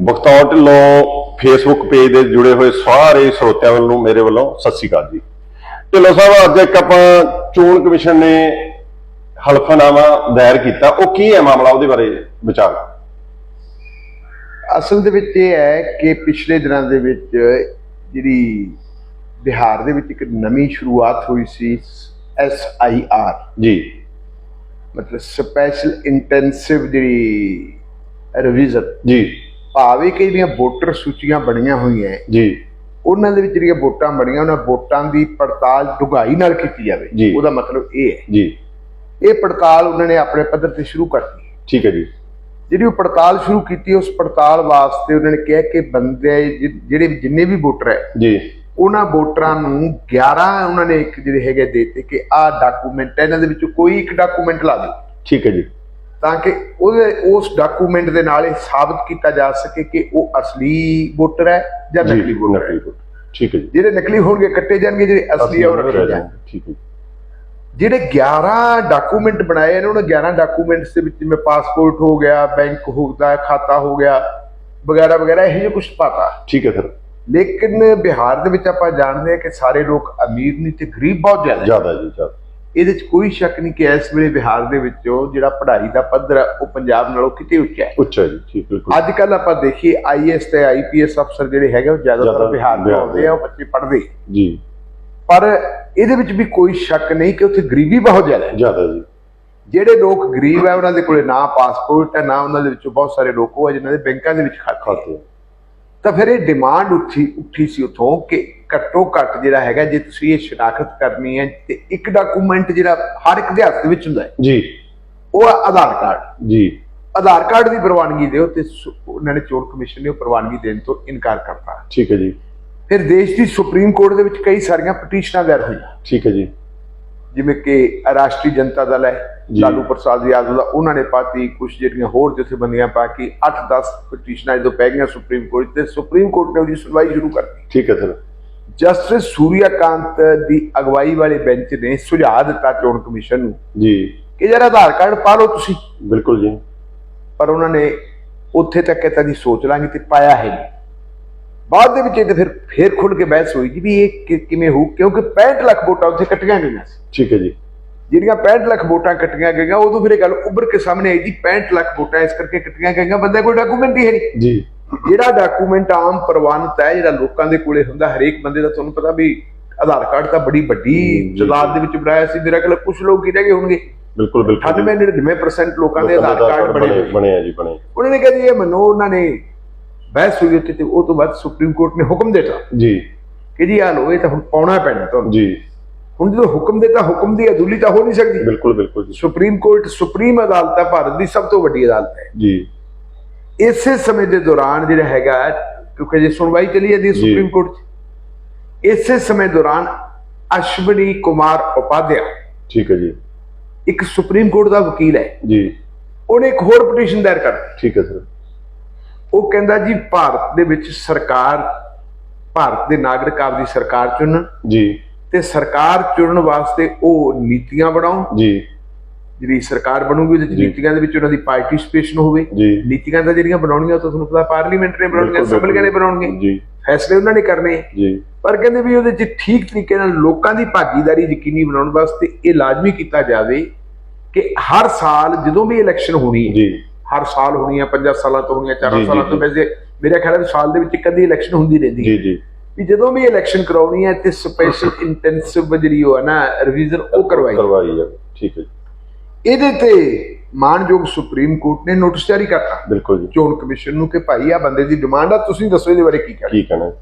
ਬਖਤੌਰ Dhillon Facebook page ਦੇ ਜੁੜੇ ਹੋਏ ਸਾਰੇ ਸਰੋਤਿਆਂ ਵੱਲੋਂ ਮੇਰੇ ਵੱਲੋਂ ਸਤਿ ਸ਼੍ਰੀ ਅਕਾਲ ਜੀ। ਢਿੱਲੋਂ ਸਾਹਿਬ ਅੱਜ ਇੱਕ ਆਪਾਂ ਚੋਣ ਕਮਿਸ਼ਨ ਨੇ ਹਲਫਨਾਮਾ ਦਾਇਰ ਕੀਤਾ। ਉਹ ਕੀ ਹੈ ਮਾਮਲਾ? ਉਹਦੇ ਬਾਰੇ ਵਿਚਾਰ। ਅਸਲ ਦੇ ਵਿੱਚ ਇਹ ਹੈ ਕਿ ਪਿਛਲੇ ਦਿਨਾਂ ਦੇ ਵਿੱਚ ਜਿਹੜੀ ਬਿਹਾਰ ਦੇ ਵਿੱਚ ਇੱਕ ਨਵੀਂ ਸ਼ੁਰੂਆਤ ਹੋਈ ਸੀ ਐਸ ਆਈ ਆਰ। ਜੀ। ਮਤਲਬ ਸਪੈਸ਼ਲ ਇੰਟੈਂਸਿਵ ਜਿਹੜੀ ਰਿਵੀਜ਼ਨ। ਜੀ। ਭਾਵੇਂ ਕਿ ਜਿਹੜੀਆਂ ਵੋਟਰ ਸੂਚੀਆਂ ਬਣੀਆਂ ਹੋਈਆਂ ਜੀ। ਉਹਨਾਂ ਦੇ ਵਿੱਚ ਜਿਹੜੀਆਂ ਵੋਟਾਂ ਬਣੀਆਂ ਉਹਨਾਂ ਵੋਟਾਂ ਦੀ ਪੜਤਾਲ ਡੁਗਾਈ ਨਾਲ ਕੀਤੀ ਜਾਵੇ। ਉਹਦਾ ਮਤਲਬ ਇਹ ਹੈ। ਜੀ। ਇਹ ਪੜਤਾਲ ਉਹਨਾਂ ਨੇ ਆਪਣੇ ਪੱਧਰ ਤੇ ਸ਼ੁਰੂ ਕਰਤੀ ਠੀਕ ਹੈ ਜੀ। ਜਿਹੜੀ ਉਹ ਪੜਤਾਲ ਸ਼ੁਰੂ ਕੀਤੀ ਉਸ ਪੜਤਾਲ ਵਾਸਤੇ ਉਹਨਾਂ ਨੇ ਕਿਹਾ ਕਿ ਬੰਦੇ ਜਿਹੜੇ ਜਿੰਨੇ ਵੀ ਵੋਟਰ ਹੈ ਜੀ। ਉਹਨਾਂ ਵੋਟਰਾਂ ਨੂੰ 11 ਉਹਨਾਂ ਨੇ ਇੱਕ ਜਿਹੜੇ ਹੈਗੇ ਦੇਤੇ ਕਿ ਆਹ ਡਾਕੂਮੈਂਟ ਹੈ ਇਹਨਾਂ ਦੇ ਵਿੱਚੋਂ ਕੋਈ ਇੱਕ ਡਾਕੂਮੈਂਟ ਲਾ ਦਿਓ। ਠੀਕ ਹੈ ਜੀ। ਤਾਂ ਕਿ ਉਹਦੇ ਉਸ ਡਾਕੂਮੈਂਟ ਦੇ ਨਾਲ ਇਹ ਸਾਬਤ ਕੀਤਾ ਜਾ ਸਕੇ ਕਿ ਉਹ ਅਸਲੀ ਵੋਟਰ ਹੈ ਜਾਂ ਜੀ ਨਕਲੀ ਵੋਟਰ ਹੈ। ਠੀਕ ਹੈ ਜੀ। ਜਿਹੜੇ ਨਕਲੀ ਹੋਣਗੇ ਕੱਟੇ ਜਾਣਗੇ ਜਿਹੜੇ ਅਸਲੀ ਉਹ ਰੱਖੇ ਜਾਣਗੇ। ਠੀਕ ਹੈ ਜਿਹੜੇ 11 ਡਾਕੂਮੈਂਟ ਬਣਾਏ ਨੇ ਉਹਨਾਂ 11 ਡਾਕੂਮੈਂਟਸ ਦੇ ਵਿੱਚ ਜਿਵੇਂ ਪਾਸਪੋਰਟ ਹੋ ਗਿਆ ਬੈਂਕ ਹੋਦਾ ਖਾਤਾ ਹੋ ਗਿਆ ਵਗੈਰਾ ਵਗੈਰਾ ਇਹ ਜਿਹਾ ਕੁਝ ਪਾਤਾ। ਠੀਕ ਹੈ ਸਰ। ਲੇਕਿਨ ਬਿਹਾਰ ਦੇ ਵਿੱਚ ਆਪਾਂ ਜਾਣਦੇ ਹਾਂ ਕਿ ਸਾਰੇ ਲੋਕ ਅਮੀਰ ਨਹੀਂ ਤੇ ਗਰੀਬ ਬਹੁਤ। ਜ਼ਿਆਦਾ ਜੀ ਜ਼ਿਆਦਾ। ਇਹਦੇ 'ਚ ਕੋਈ ਸ਼ੱਕ ਨਹੀਂ ਕਿ ਇਸ ਵੇਲੇ ਬਿਹਾਰ ਦੇ ਵਿੱਚੋਂ ਜਿਹੜਾ ਪੜ੍ਹਾਈ ਦਾ ਪੱਧਰ ਹੈ ਉਹ ਪੰਜਾਬ ਨਾਲੋਂ ਕਿਤੇ ਉੱਚਾ ਹੈ। ਉੱਚਾ ਜੀ ਠੀਕ ਬਿਲਕੁਲ। ਅੱਜ ਕੱਲ ਆਪਾਂ ਦੇਖੀਏ ਆਈਐਸ ਤੇ ਆਈਪੀਐਸ ਅਫਸਰ ਜਿਹੜੇ ਹੈਗੇ ਉਹ ਜ਼ਿਆਦਾਤਰ ਜ਼ਿਆਦਾ ਬਿਹਾਰ ਦੇ। ਆਉਂਦੇ ਆ ਉਹ ਬੱਚੇ ਪੜ੍ਹਦੇ। ਜੀ। ਪਰ ਇਹਦੇ ਵਿੱਚ ਵੀ ਕੋਈ ਸ਼ੱਕ ਨਹੀਂ ਕਿ ਉੱਥੇ ਗਰੀਬੀ ਬਹੁਤ ਜ਼ਿਆਦਾ ਹੈ। ਜ਼ਿਆਦਾ ਜੀ। ਜਿਹੜੇ ਲੋਕ ਗਰੀਬ ਹੈ ਉਹਨਾਂ ਦੇ ਕੋਲੇ ਨਾ ਪਾਸਪੋਰਟ ਹੈ ਨਾ ਉਹਨਾਂ ਦੇ ਵਿੱਚੋਂ ਬਹੁਤ ਸਾਰੇ ਲੋਕ ਉਹ ਹੈ ਜਿਨ੍ਹਾਂ ਦੇ ਬੈਂਕਾਂ ਦੇ ਵਿੱਚ ਖਾਤੇ ਹੈ। ਤਾਂ ਫਿਰ ਇਹ ਡਿਮਾਂਡ ਉੱਠੀ ਉੱਠੀ ਸੀ ਉਥੋਂ ਕਿ ਘੱਟੋ ਘੱਟ ਜਿਹੜਾ ਹੈਗਾ ਜੇ ਤੁਸੀਂ ਇਹ ਸ਼ਨਾਖਤ ਕਰਨੀ ਹੈ ਤੇ ਇੱਕ ਡਾਕੂਮੈਂਟ ਜਿਹੜਾ ਹਰ ਇੱਕ ਦੇ ਹੱਥ ਵਿੱਚ ਹੁੰਦਾ ਹੈ। ਜੀ। ਉਹ ਹੈ ਆਧਾਰ ਕਾਰਡ। ਜੀ। ਆਧਾਰ ਕਾਰਡ ਦੀ ਪ੍ਰਵਾਨਗੀ ਦਿਓ ਤੇ ਸੁ- ਉਹਨਾਂ ਨੇ ਚੋਣ ਕਮਿਸ਼ਨ ਨੇ ਉਹ ਪ੍ਰਵਾਨਗੀ ਦੇਣ ਤੋਂ ਇਨਕਾਰ ਕਰਤਾ। ਠੀਕ ਹੈ ਜੀ। ਫਿਰ ਦੇਸ਼ ਦੀ ਸੁਪਰੀਮ ਕੋਰਟ ਦੇ ਵਿੱਚ ਕਈ ਸਾਰੀਆਂ ਪਟੀਸ਼ਨਾਂ ਦਾਇਰ ਹੋਈਆਂ। ਠੀਕ ਹੈ ਜੀ। ਜਿਵੇਂ ਕਿ ਰਾਸ਼ਟਰੀ ਜਨਤਾ ਦਲ ਹੈ। ਲਾਲੂ ਪ੍ਰਸਾਦ ਯਾਦਵ ਦਾ ਉਹਨਾਂ ਨੇ ਪਾਤੀ ਕੁਝ ਜਿਹੜੀਆਂ ਹੋਰ ਜਥੇਬੰਦੀਆਂ ਪਾ ਕੇ 8-10 ਪਟੀਸ਼ਨਾਂ ਜਦੋਂ ਪੈ ਗਈਆਂ ਸੁਪਰੀਮ ਕੋਰਟ ਤੇ ਸੁਪਰੀਮ ਕੋਰਟ ਨੇ ਉਹਦੀ ਸੁਣਵਾਈ ਸ਼ੁਰੂ ਕਰਤੀ ਠੀਕ ਹੈ ਸਰ। ਜਸਟਿਸ ਸੂਰਿਆਕਾਂਤ ਦੀ ਅਗਵਾਈ ਵਾਲੇ ਬੈਂਚ ਨੇ ਸੁਝਾਅ ਦਿੱਤਾ ਚੋਣ ਕਮਿਸ਼ਨ ਨੂੰ ਜੀ। ਕਿ ਜਰਾ ਆਧਾਰ ਕਾਰਡ ਪਾ ਲਓ ਤੁਸੀਂ। ਬਿਲਕੁਲ ਜੀ। ਪਰ ਉਹਨਾਂ ਨੇ ਉੱਥੇ ਤੱਕ ਤਾਂ ਦੀ ਸੋਚ ਲਾਂਗੇ ਤੇ ਪਾਇਆ ਹੈ ਬਾਅਦ ਦੇ ਵਿੱਚ ਇਹ ਫਿਰ ਫੇਰ ਖੁੱਲ ਕੇ ਬਹਿਸ ਹੋਈ ਜੀ ਵੀ ਇਹ ਕਿਵੇਂ ਹੋਊ ਕਿਉਂਕਿ 65 ਲੱਖ ਵੋਟਾਂ ਉੱਥੇ ਕੱਟੀਆਂ ਗਈਆਂ ਸੀ। ਠੀਕ ਹੈ ਜੀ। ਜਿਹੜੀਆਂ 65 ਲੱਖ ਵੋਟਾਂ ਕੱਟੀਆਂ ਗਈਆਂ ਉਦੋਂ ਫਿਰ ਇਹ ਗੱਲ ਉੱਭਰ ਕੇ ਸਾਹਮਣੇ ਆਈ ਜੀ 65 ਲੱਖ ਵੋਟਾਂ ਇਸ ਕਰਕੇ ਕੱਟੀਆਂ ਗਈਆਂ ਬੰਦੇ ਕੋਲ ਡਾਕੂਮੈਂਟ ਹੀ ਹੈ ਨਹੀਂ। ਜੀ। ਜਿਹੜਾ ਡਾਕੂਮੈਂਟ ਆਮ ਪ੍ਰਵਾਨਿਤ ਹੈ ਜਿਹੜਾ ਲੋਕਾਂ ਦੇ ਕੋਲੇ ਹੁੰਦਾ ਹਰੇਕ ਬੰਦੇ ਦਾ ਤੁਹਾਨੂੰ ਪਤਾ ਵੀ ਆਧਾਰ ਕਾਰਡ ਤਾਂ ਬੜੀ ਵੱਡੀ। ਜਲਾਦ ਦੇ ਵਿੱਚ ਬਣਾਇਆ ਸੀ ਮੇਰਾ ਖਿਆਲ ਕੁਝ ਲੋਕ ਹੀ ਰਹਿ ਗਏ ਹੋਣਗੇ। ਬਿਲਕੁਲ ਬਿਲਕੁਲ। 98 99% ਲੋਕਾਂ ਦੇ ਆਧਾਰ ਕਾਰਡ ਬਣੇ ਹੋਏ। ਬਣੇ ਆ ਜੀ ਬਣੇ। ਉਹਨਾਂ ਨੇ ਕਿਹਾ ਜੀ ਇਹ ਮੰਨੋ ਉਹਨਾਂ ਨੇ ਬਹਿਸ ਹੋਈ ਉੱਤੇ ਤੇ ਉਹ ਤੋਂ ਬਾਅਦ ਸੁਪਰੀਮ ਕੋਰਟ ਨੇ ਹੁਕਮ ਦਿੱਤਾ ਜੀ। ਕਿ ਜੀ ਆ ਲੋ ਇਹ ਤਾਂ ਹੁਣ ਪਾਉਣਾ ਪੈਣਾ ਤੁਹਾਨੂੰ। ਜੀ। ਹੁਣ ਜਦੋਂ ਹੁਕਮ ਦਿੱਤਾ ਹੁਕਮ ਦੀ ਅਦੁੱਲੀ ਤਾਂ ਹੋ ਨਹੀਂ ਸਕਦੀ। ਬਿਲਕੁਲ ਬਿਲਕੁਲ ਜੀ। ਸੁਪਰੀਮ ਕੋਰਟ ਸੁਪਰੀਮ ਅਦਾਲਤ ਹੈ ਭਾਰਤ ਦੀ ਸਭ ਤੋਂ ਵੱਡੀ ਅਦਾਲਤ ਹੈ। ਜੀ। ਇਸੇ ਸਮੇਂ ਦੇ ਦੌਰਾਨ ਜਿਹੜਾ ਹੈਗਾ ਕਿਉਂਕਿ ਜੇ ਸੁਣਵਾਈ ਚੱਲੀ ਜਾਂਦੀ। ਸੁਪਰੀਮ ਕੋਰਟ 'ਚ। ਇਸੇ ਸਮੇਂ ਦੌਰਾਨ ਅਸ਼ਵਨੀ ਕੁਮਾਰ ਉਪਾਧਿਆ ਠੀਕ ਹੈ ਜੀ। ਇੱਕ ਸੁਪਰੀਮ ਕੋਰਟ ਦਾ ਵਕੀਲ ਹੈ। ਜੀ। ਉਹਨੇ ਇੱਕ ਹੋਰ ਪਟੀਸ਼ਨ ਦਾਇਰ ਕਰ ਠੀਕ ਹੈ ਸਰ। ਉਹ ਕਹਿੰਦਾ ਜੀ ਭਾਰਤ ਦੇ ਵਿੱਚ ਸਰਕਾਰ ਭਾਰਤ ਦੇ ਨਾਗਰਿਕ ਆਪਦੀ ਸਰਕਾਰ ਚੁਣਨ। ਜੀ। ਤੇ ਸਰਕਾਰ ਚੁਣਨ ਵਾਸਤੇ ਉਹ ਨੀਤੀਆਂ ਬਣਾਉਣ। ਜੀ। ਜਿਹੜੀ ਸਰਕਾਰ ਬਣੂਗੀ ਉਹਦੇ। ਨੀਤੀਆਂ ਦੇ ਵਿੱਚ ਉਹਨਾਂ ਦੀ ਪਾਰਟਿਸਿਪੇਸ਼ਨ ਹੋਵੇ। ਜੀ। ਨੀਤੀਆਂ ਤਾਂ ਜਿਹੜੀਆਂ ਬਣਾਉਣੀਆਂ ਉਹ ਤਾਂ ਤੁਹਾਨੂੰ ਪਤਾ ਪਾਰਲੀਮੈਂਟ ਨੇ ਬਣਾਉਣੀਆਂ ਅਸੈਂਬਲੀਆਂ ਨੇ ਬਣਾਉਣਗੀਆਂ ਜੀ। ਫੈਸਲੇ ਉਹਨਾਂ ਨੇ ਕਰਨੇ। ਜੀ। ਪਰ ਕਹਿੰਦੇ ਵੀ ਉਹਦੇ 'ਚ ਠੀਕ ਤਰੀਕੇ ਨਾਲ ਲੋਕਾਂ ਦੀ ਭਾਗੀਦਾਰੀ ਯਕੀਨੀ ਬਣਾਉਣ ਵਾਸਤੇ ਇਹ ਲਾਜ਼ਮੀ ਕੀਤਾ ਜਾਵੇ ਕਿ ਹਰ ਸਾਲ ਜਦੋਂ ਵੀ ਇਲੈਕਸ਼ਨ ਹੋਣੀ ਹੈ ਜੀ। ਹਰ ਸਾਲ ਹੋਣੀ ਹੈ 5 ਸਾਲਾਂ ਤੋਂ ਹੋਣੀ ਹੈ 4 ਜੀ, ਸਾਲਾਂ ਤੋਂ ਵੈਸੇ ਮੇਰਾ ਖਿਆਲ ਵੀ ਸਾਲ ਦੇ ਵਿੱਚ ਇੱਕ ਅੱਧੀ ਇਲੈਕਸ਼ਨ ਹੁੰਦੀ ਰਹਿੰਦੀ ਹੈ। ਜੀ ਜੀ। ਵੀ ਜਦੋਂ ਵੀ ਇਲੈਕਸ਼ਨ ਕਰਾਉਣੀ ਹੈ ਤੇ ਸਪੈਸ਼ਲ ਇੰਟੈਂਸਿਵ ਜਿਹੜੀ ਹੈ ਨਾ ਰਿਵੀਜ਼ਨ ਉਹ ਕਰਵਾਈ ਕਰਵਾਈ ਜਾਵੇ ਠੀਕ ਹੈ ਇਹਦੇ ਤੇ ਮਾਨਯੋਗ ਸੁਪਰੀਮ ਕੋਰਟ ਨੇ ਨੋਟਿਸ ਜਾਰੀ ਕਰਤਾ। ਬਿਲਕੁਲ ਜੀ। ਚੋਣ ਕਮਿਸ਼ਨ ਨੂੰ ਕਿ ਭਾਈ ਆ ਬੰਦੇ ਦੀ ਡਿਮਾਂਡ ਆ ਤੁਸੀਂ ਦੱਸੋ ਇਹਦੇ ਬਾਰੇ ਕੀ ਕਹਿਣਾ। ਕੀ ਕਹਿਣਾ?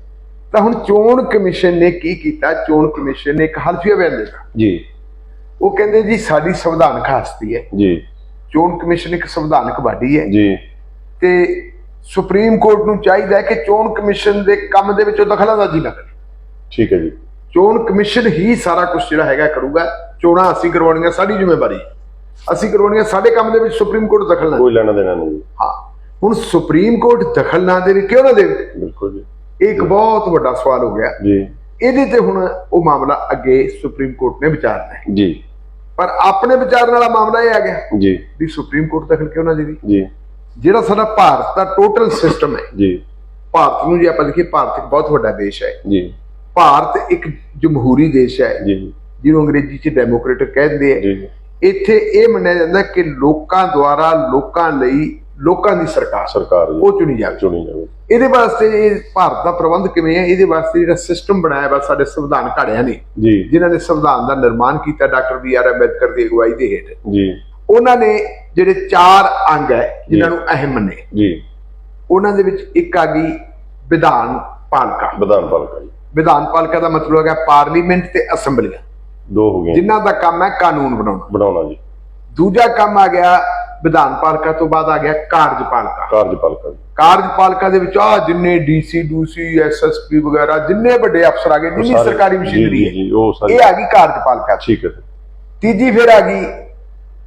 ਤਾਂ ਹੁਣ ਚੋਣ ਕਮਿਸ਼ਨ ਨੇ ਕੀ ਕੀਤਾ? ਚੋਣ ਕਮਿਸ਼ਨ ਨੇ ਇੱਕ ਹਲਫੀਆ ਬਿਆਨ ਦਿੱਤਾ। ਜੀ। ਉਹ ਕਹਿੰਦੇ ਜੀ ਸਾਡੀ ਸੰਵਿਧਾਨਕ ਹਸਤੀ ਹੈ। ਜੀ। ਚੋਣ ਕਮਿਸ਼ਨ ਇੱਕ ਸੰਵਿਧਾਨਕ ਬਾਡੀ ਹੈ। ਜੀ। ਤੇ ਸੁਪਰੀਮ ਕੋਰਟ ਨੂੰ ਚਾਹੀਦਾ ਹੈ ਕਿ ਚੋਣ ਕਮਿਸ਼ਨ ਦੇ ਕੰਮ ਦੇ ਵਿੱਚ ਦਖਲਅੰਦਾਜ਼ੀ ਨਾ ਕਰੇ। ਠੀਕ ਹੈ ਜੀ। ਚੋਣ ਕਮਿਸ਼ਨ ਹੀ ਸਾਰਾ ਕੁਝ ਜਿਹੜਾ ਹੈਗਾ ਕਰੂਗਾ। ਚੋਣਾਂ ਅਸੀਂ ਕਰਵਾਉਣੀਆਂ ਸਾਡੀ ਜ਼ਿੰਮੇਵਾਰੀ। ਅਸੀਂ ਕਰਵਾਉਣੀਆਂ ਸਾਡੇ ਕੰਮ ਦੇ ਵਿੱਚ ਸੁਪਰੀਮ ਕੋਰਟ ਦਖਲ ਨਾ ਕੋਈ ਲੈਣਾ ਦੇਣਾ ਨਹੀਂ ਹਾਂ। ਹੁਣ ਸੁਪਰੀਮ ਕੋਰਟ ਦਖਲ ਨਾ ਦੇਵੇ ਕਿਉਂ ਨਾ ਦੇਵੇ? ਬਿਲਕੁਲ ਜੀ। ਇਹ ਇੱਕ ਬਹੁਤ ਵੱਡਾ ਸਵਾਲ ਹੋ ਗਿਆ। ਜੀ। ਇਹਦੇ ਤੇ ਹੁਣ ਉਹ ਮਾਮਲਾ ਅੱਗੇ ਸੁਪਰੀਮ ਕੋਰਟ ਨੇ ਵਿਚਾਰਨਾ ਹੈ ਜੀ। ਪਰ ਆਪਣੇ ਵਿਚਾਰਨ ਵਾਲਾ ਮਾਮਲਾ ਇਹ ਆ ਗਿਆ ਜੀ। ਵੀ ਸੁਪਰੀਮ ਕੋਰਟ ਦਖਲ ਕਿਉਂ ਨਾ ਦੇਵੇ? ਜੀ। ਜਿਹੜਾ ਸਾਡਾ ਭਾਰਤ ਦਾ ਟੋਟਲ ਸਿਸਟਮ ਹੈ। ਜੀ। ਭਾਰਤ ਨੂੰ ਜੇ ਆਪਾਂ ਦੇਖੀਏ ਭਾਰਤ ਇੱਕ ਬਹੁਤ ਵੱਡਾ ਦੇਸ਼ ਹੈ। ਜੀ। ਭਾਰਤ ਇੱਕ ਜਮਹੂਰੀ ਦੇਸ਼ ਹੈ ਜੀ। ਜਿਹਨੂੰ ਅੰਗਰੇਜ਼ੀ 'ਚ ਡੈਮੋਕ੍ਰੇਟਿਕ ਕਹਿੰਦੇ ਆ ਜੀ। ਇੱਥੇ ਇਹ ਮੰਨਿਆ ਜਾਂਦਾ ਕਿ ਲੋਕਾਂ ਦੁਆਰਾ ਲੋਕਾਂ ਲਈ ਲੋਕਾਂ ਦੀ ਸਰਕਾਰ। ਸਰਕਾਰ ਉਹ ਚੁਣੀ ਜਾਵੇ। ਚੁਣੀ ਜਾਵੇ। ਇਹਦੇ ਵਾਸਤੇ ਇਹ ਭਾਰਤ ਦਾ ਪ੍ਰਬੰਧ ਕਿਵੇਂ ਹੈ? ਇਹਦੇ ਵਾਸਤੇ ਜਿਹੜਾ ਸਿਸਟਮ ਬਣਾਇਆ ਵਾ ਸਾਡੇ ਸੰਵਿਧਾਨ ਘੜਿਆਂ ਨੇ। ਜੀ। ਜਿਨ੍ਹਾਂ ਨੇ ਸੰਵਿਧਾਨ ਦਾ ਨਿਰਮਾਣ ਕੀਤਾ ਡਾਕਟਰ ਬੀ ਆਰ ਅੰਬੇਦਕਰ ਦੀ ਅਗਵਾਈ ਦੇ ਹੇਠ। ਜੀ। ਉਹਨਾਂ ਨੇ ਜਿਹੜੇ ਚਾਰ ਅੰਗ ਹੈ ਜਿਨ੍ਹਾਂ ਨੂੰ ਅਹਿਮ ਮੰਨੇ ਜੀ। ਉਹਨਾਂ ਦੇ ਵਿੱਚ ਇੱਕ ਆ ਗਈ ਵਿਧਾਨ ਪਾਲਿਕਾ। ਵਿਧਾਨ ਪਾਲਿਕਾ ਜੀ। ਵਿਧਾਨ ਪਾਲਿਕਾ ਦਾ ਮਤਲਬ ਹੈਗਾ ਪਾਰਲੀਮੈਂਟ ਤੇ ਅਸੈਂਬਲੀਆਂ। ਦੋ ਹੋ ਗਏ ਜਿਨ੍ਹਾਂ ਦਾ ਕੰਮ ਹੈ ਕਾਨੂੰਨ ਬਣਾਉਣਾ। ਬਣਾਉਣਾ ਜੀ। ਦੂਜਾ ਕੰਮ ਆ ਗਿਆ ਵਿਧਾਨ ਪਾਲਿਕਾ ਤੋਂ ਬਾਅਦ ਆ ਗਿਆ ਕਾਰਜਪਾਲਿਕਾ ਕਾਰਜਪਾਲਿਕਾ ਕਾਰਜਪਾਲਿਕਾ ਦੇ ਵਿੱਚ ਆ ਜਿੰਨੇ ਡੀਸੀ ਡੂਸੀ ਐਸਐਸਪੀ ਵਗੈਰਾ ਜਿੰਨੇ ਵੱਡੇ ਅਫਸਰ ਆ ਗਏ ਜਿੰਨੀ ਸਾਰੇ- ਸਰਕਾਰੀ ਮਸ਼ੀਨਰੀ ਹੈ। ਜੀ ਉਹ ਸਾਰੀ ਇਹ ਆ ਗਈ ਕਾਰਜਪਾਲਿਕਾ ਠੀਕ ਹੈ ਤੀਜੀ ਫਿਰ ਆ ਗਈ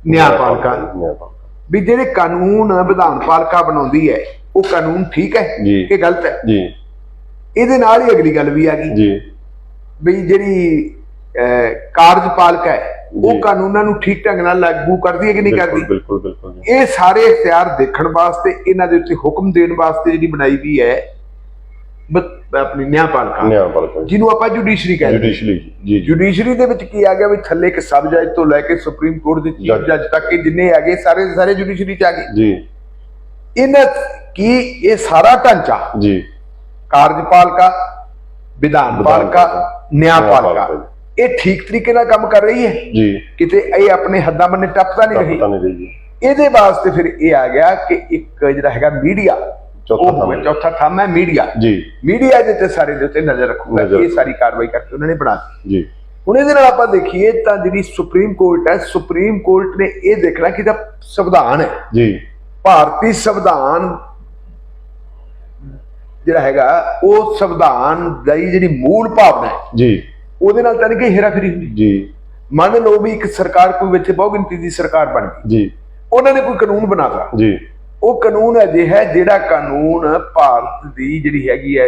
ਨਿਆਂਪਾਲਿਕਾ। ਨਿਆਂਪਾਲਿਕਾ। ਵੀ ਜਿਹੜੇ ਕਾਨੂੰਨ ਵਿਧਾਨ ਪਾਲਿਕਾ ਬਣਾਉਂਦੀ ਹੈ ਉਹ ਕਾਨੂੰਨ ਠੀਕ ਹੈ। ਕਿ ਗਲਤ ਹੈ? ਜੀ। ਇਹਦੇ ਨਾਲ ਹੀ ਅਗਲੀ ਗੱਲ ਵੀ ਆ ਗਈ। ਜੀ। ਵੀ ਜਿਹੜੀ ਕਾਰਜਪਾਲਿਕਾ ਹੈ ਉਹ। ਕਾਨੂੰਨਾਂ ਨੂੰ ਠੀਕ ਢੰਗ ਨਾਲ ਲਾਗੂ ਕਰਦੀ ਹੈ ਕਿ ਨਹੀਂ ਕਰਦੀ? ਬਿਲਕੁਲ ਬਿਲਕੁਲ ਇਹ ਸਾਰੇ ਇਖਤਿਆਰ ਦੇਖਣ ਵਾਸਤੇ ਇਹਨਾਂ ਦੇ ਉੱਤੇ ਹੁਕਮ ਦੇਣ ਵਾਸਤੇ ਜਿਹੜੀ ਬਣਾਈ ਵੀ ਹੈ ਬ- ਆਪਣੀ ਨਿਆਂਪਾਲਿਕਾ ਨਿਆਂਪਾਲਿਕਾ ਜੀ ਜਿਹਨੂੰ ਆਪਾਂ ਜੁਡੀਸ਼ਰੀ ਕਹਿੰਦੇ ਹਾਂ। ਜੁਡੀਸ਼ਲੀ ਜੀ ਜੀ। ਜੁਡੀਸ਼ਰੀ ਦੇ ਵਿੱਚ ਕੀ ਆ ਗਿਆ ਵੀ ਥੱਲੇ ਇੱਕ ਸਬ ਜੱਜ ਤੋਂ ਲੈ ਕੇ ਸੁਪਰੀਮ ਕੋਰਟ ਦੇ ਚੀਫ ਜੱਜ। ਜੱਜ ਤੱਕ ਇਹ ਜਿੰਨੇ ਹੈਗੇ ਸਾਰੇ ਦੇ ਸਾਰੇ ਜੁਡੀਸ਼ਰੀ ਚ ਆ ਗਏ। ਜੀ। ਇਹਨਾਂ ਕੀ ਇਹ ਸਾਰਾ ਢਾਂਚਾ? ਜੀ। ਕਾਰਜਪਾਲਿਕਾ ਵਿਧਾਨ ਪਾਲਿਕਾ ਨਿਆਂਪਾਲਿਕਾ ਇਹ ਠੀਕ ਤਰੀਕੇ ਨਾਲ ਕੰਮ ਕਰ ਰਹੀ ਹੈ? ਜੀ। ਕਿਤੇ ਇਹ ਆਪਣੇ ਹੱਦਾਂ ਬੰਨੇ ਟੱਪਦਾ ਨਹੀਂ ਰਹੀ? ਪਤਾ ਨਹੀਂ ਰਹੀ ਜੀ। ਇਹਦੇ ਵਾਸਤੇ ਫਿਰ ਇਹ ਆ ਗਿਆ ਕਿ ਇੱਕ ਜਿਹੜਾ ਹੈਗਾ ਮੀਡੀਆ ਚੌਥਾ ਥੰਮ ਹੈ। ਚੌਥਾ ਥੰਮ ਹੈ ਮੀਡੀਆ। ਜੀ। ਮੀਡੀਆ ਦੇ ਤੇ ਸਾਰੇ ਦੇ ਉੱਤੇ ਨਜ਼ਰ ਰੱਖੂਗਾ ਇਹ ਸਾਰੀ ਕਾਰਵਾਈ ਕਰਕੇ ਉਹਨਾਂ ਨੇ ਬਣਾ ਜੀ। ਹੁਣ ਇਹਦੇ ਨਾਲ ਆਪਾਂ ਦੇਖੀਏ ਤਾਂ ਜਿਹੜੀ ਸੁਪਰੀਮ ਕੋਰਟ ਹੈ ਸੁਪਰੀਮ ਕੋਰਟ ਨੇ ਇਹ ਦੇਖਣਾ ਕਿ ਇਹਦਾ ਸੰਵਿਧਾਨ ਹੈ। ਜੀ। ਭਾਰਤੀ ਸੰਵਿਧਾਨ ਜਿਹੜਾ ਹੈਗਾ ਉਹ ਸੰਵਿਧਾਨ ਦੀ ਜਿਹੜੀ ਮੂਲ ਭਾਵਨਾ ਹੈ। ਜੀ। ਉਹਦੇ ਨਾਲ ਤਾਂ ਕਿ ਹੇਰਾਫੇਰੀ ਹੁੰਦੀ। ਜੀ। ਮੰਨ ਲਓ ਵੀ ਇੱਕ ਸਰਕਾਰ ਕੋਈ ਵਿੱਚ ਬਹੁ ਗਿਣਤੀ ਦੀ ਸਰਕਾਰ ਬਣ ਗਈ। ਜੀ। ਉਹਨਾਂ ਨੇ ਕੋਈ ਕਾਨੂੰਨ ਬਣਾਤਾ ਜੀ। ਉਹ ਕਾਨੂੰਨ ਅਜੇ ਹੈ ਜਿਹੜਾ ਕਾਨੂੰਨ ਭਾਰਤ ਦੀ ਜਿਹੜੀ ਹੈਗੀ ਹੈ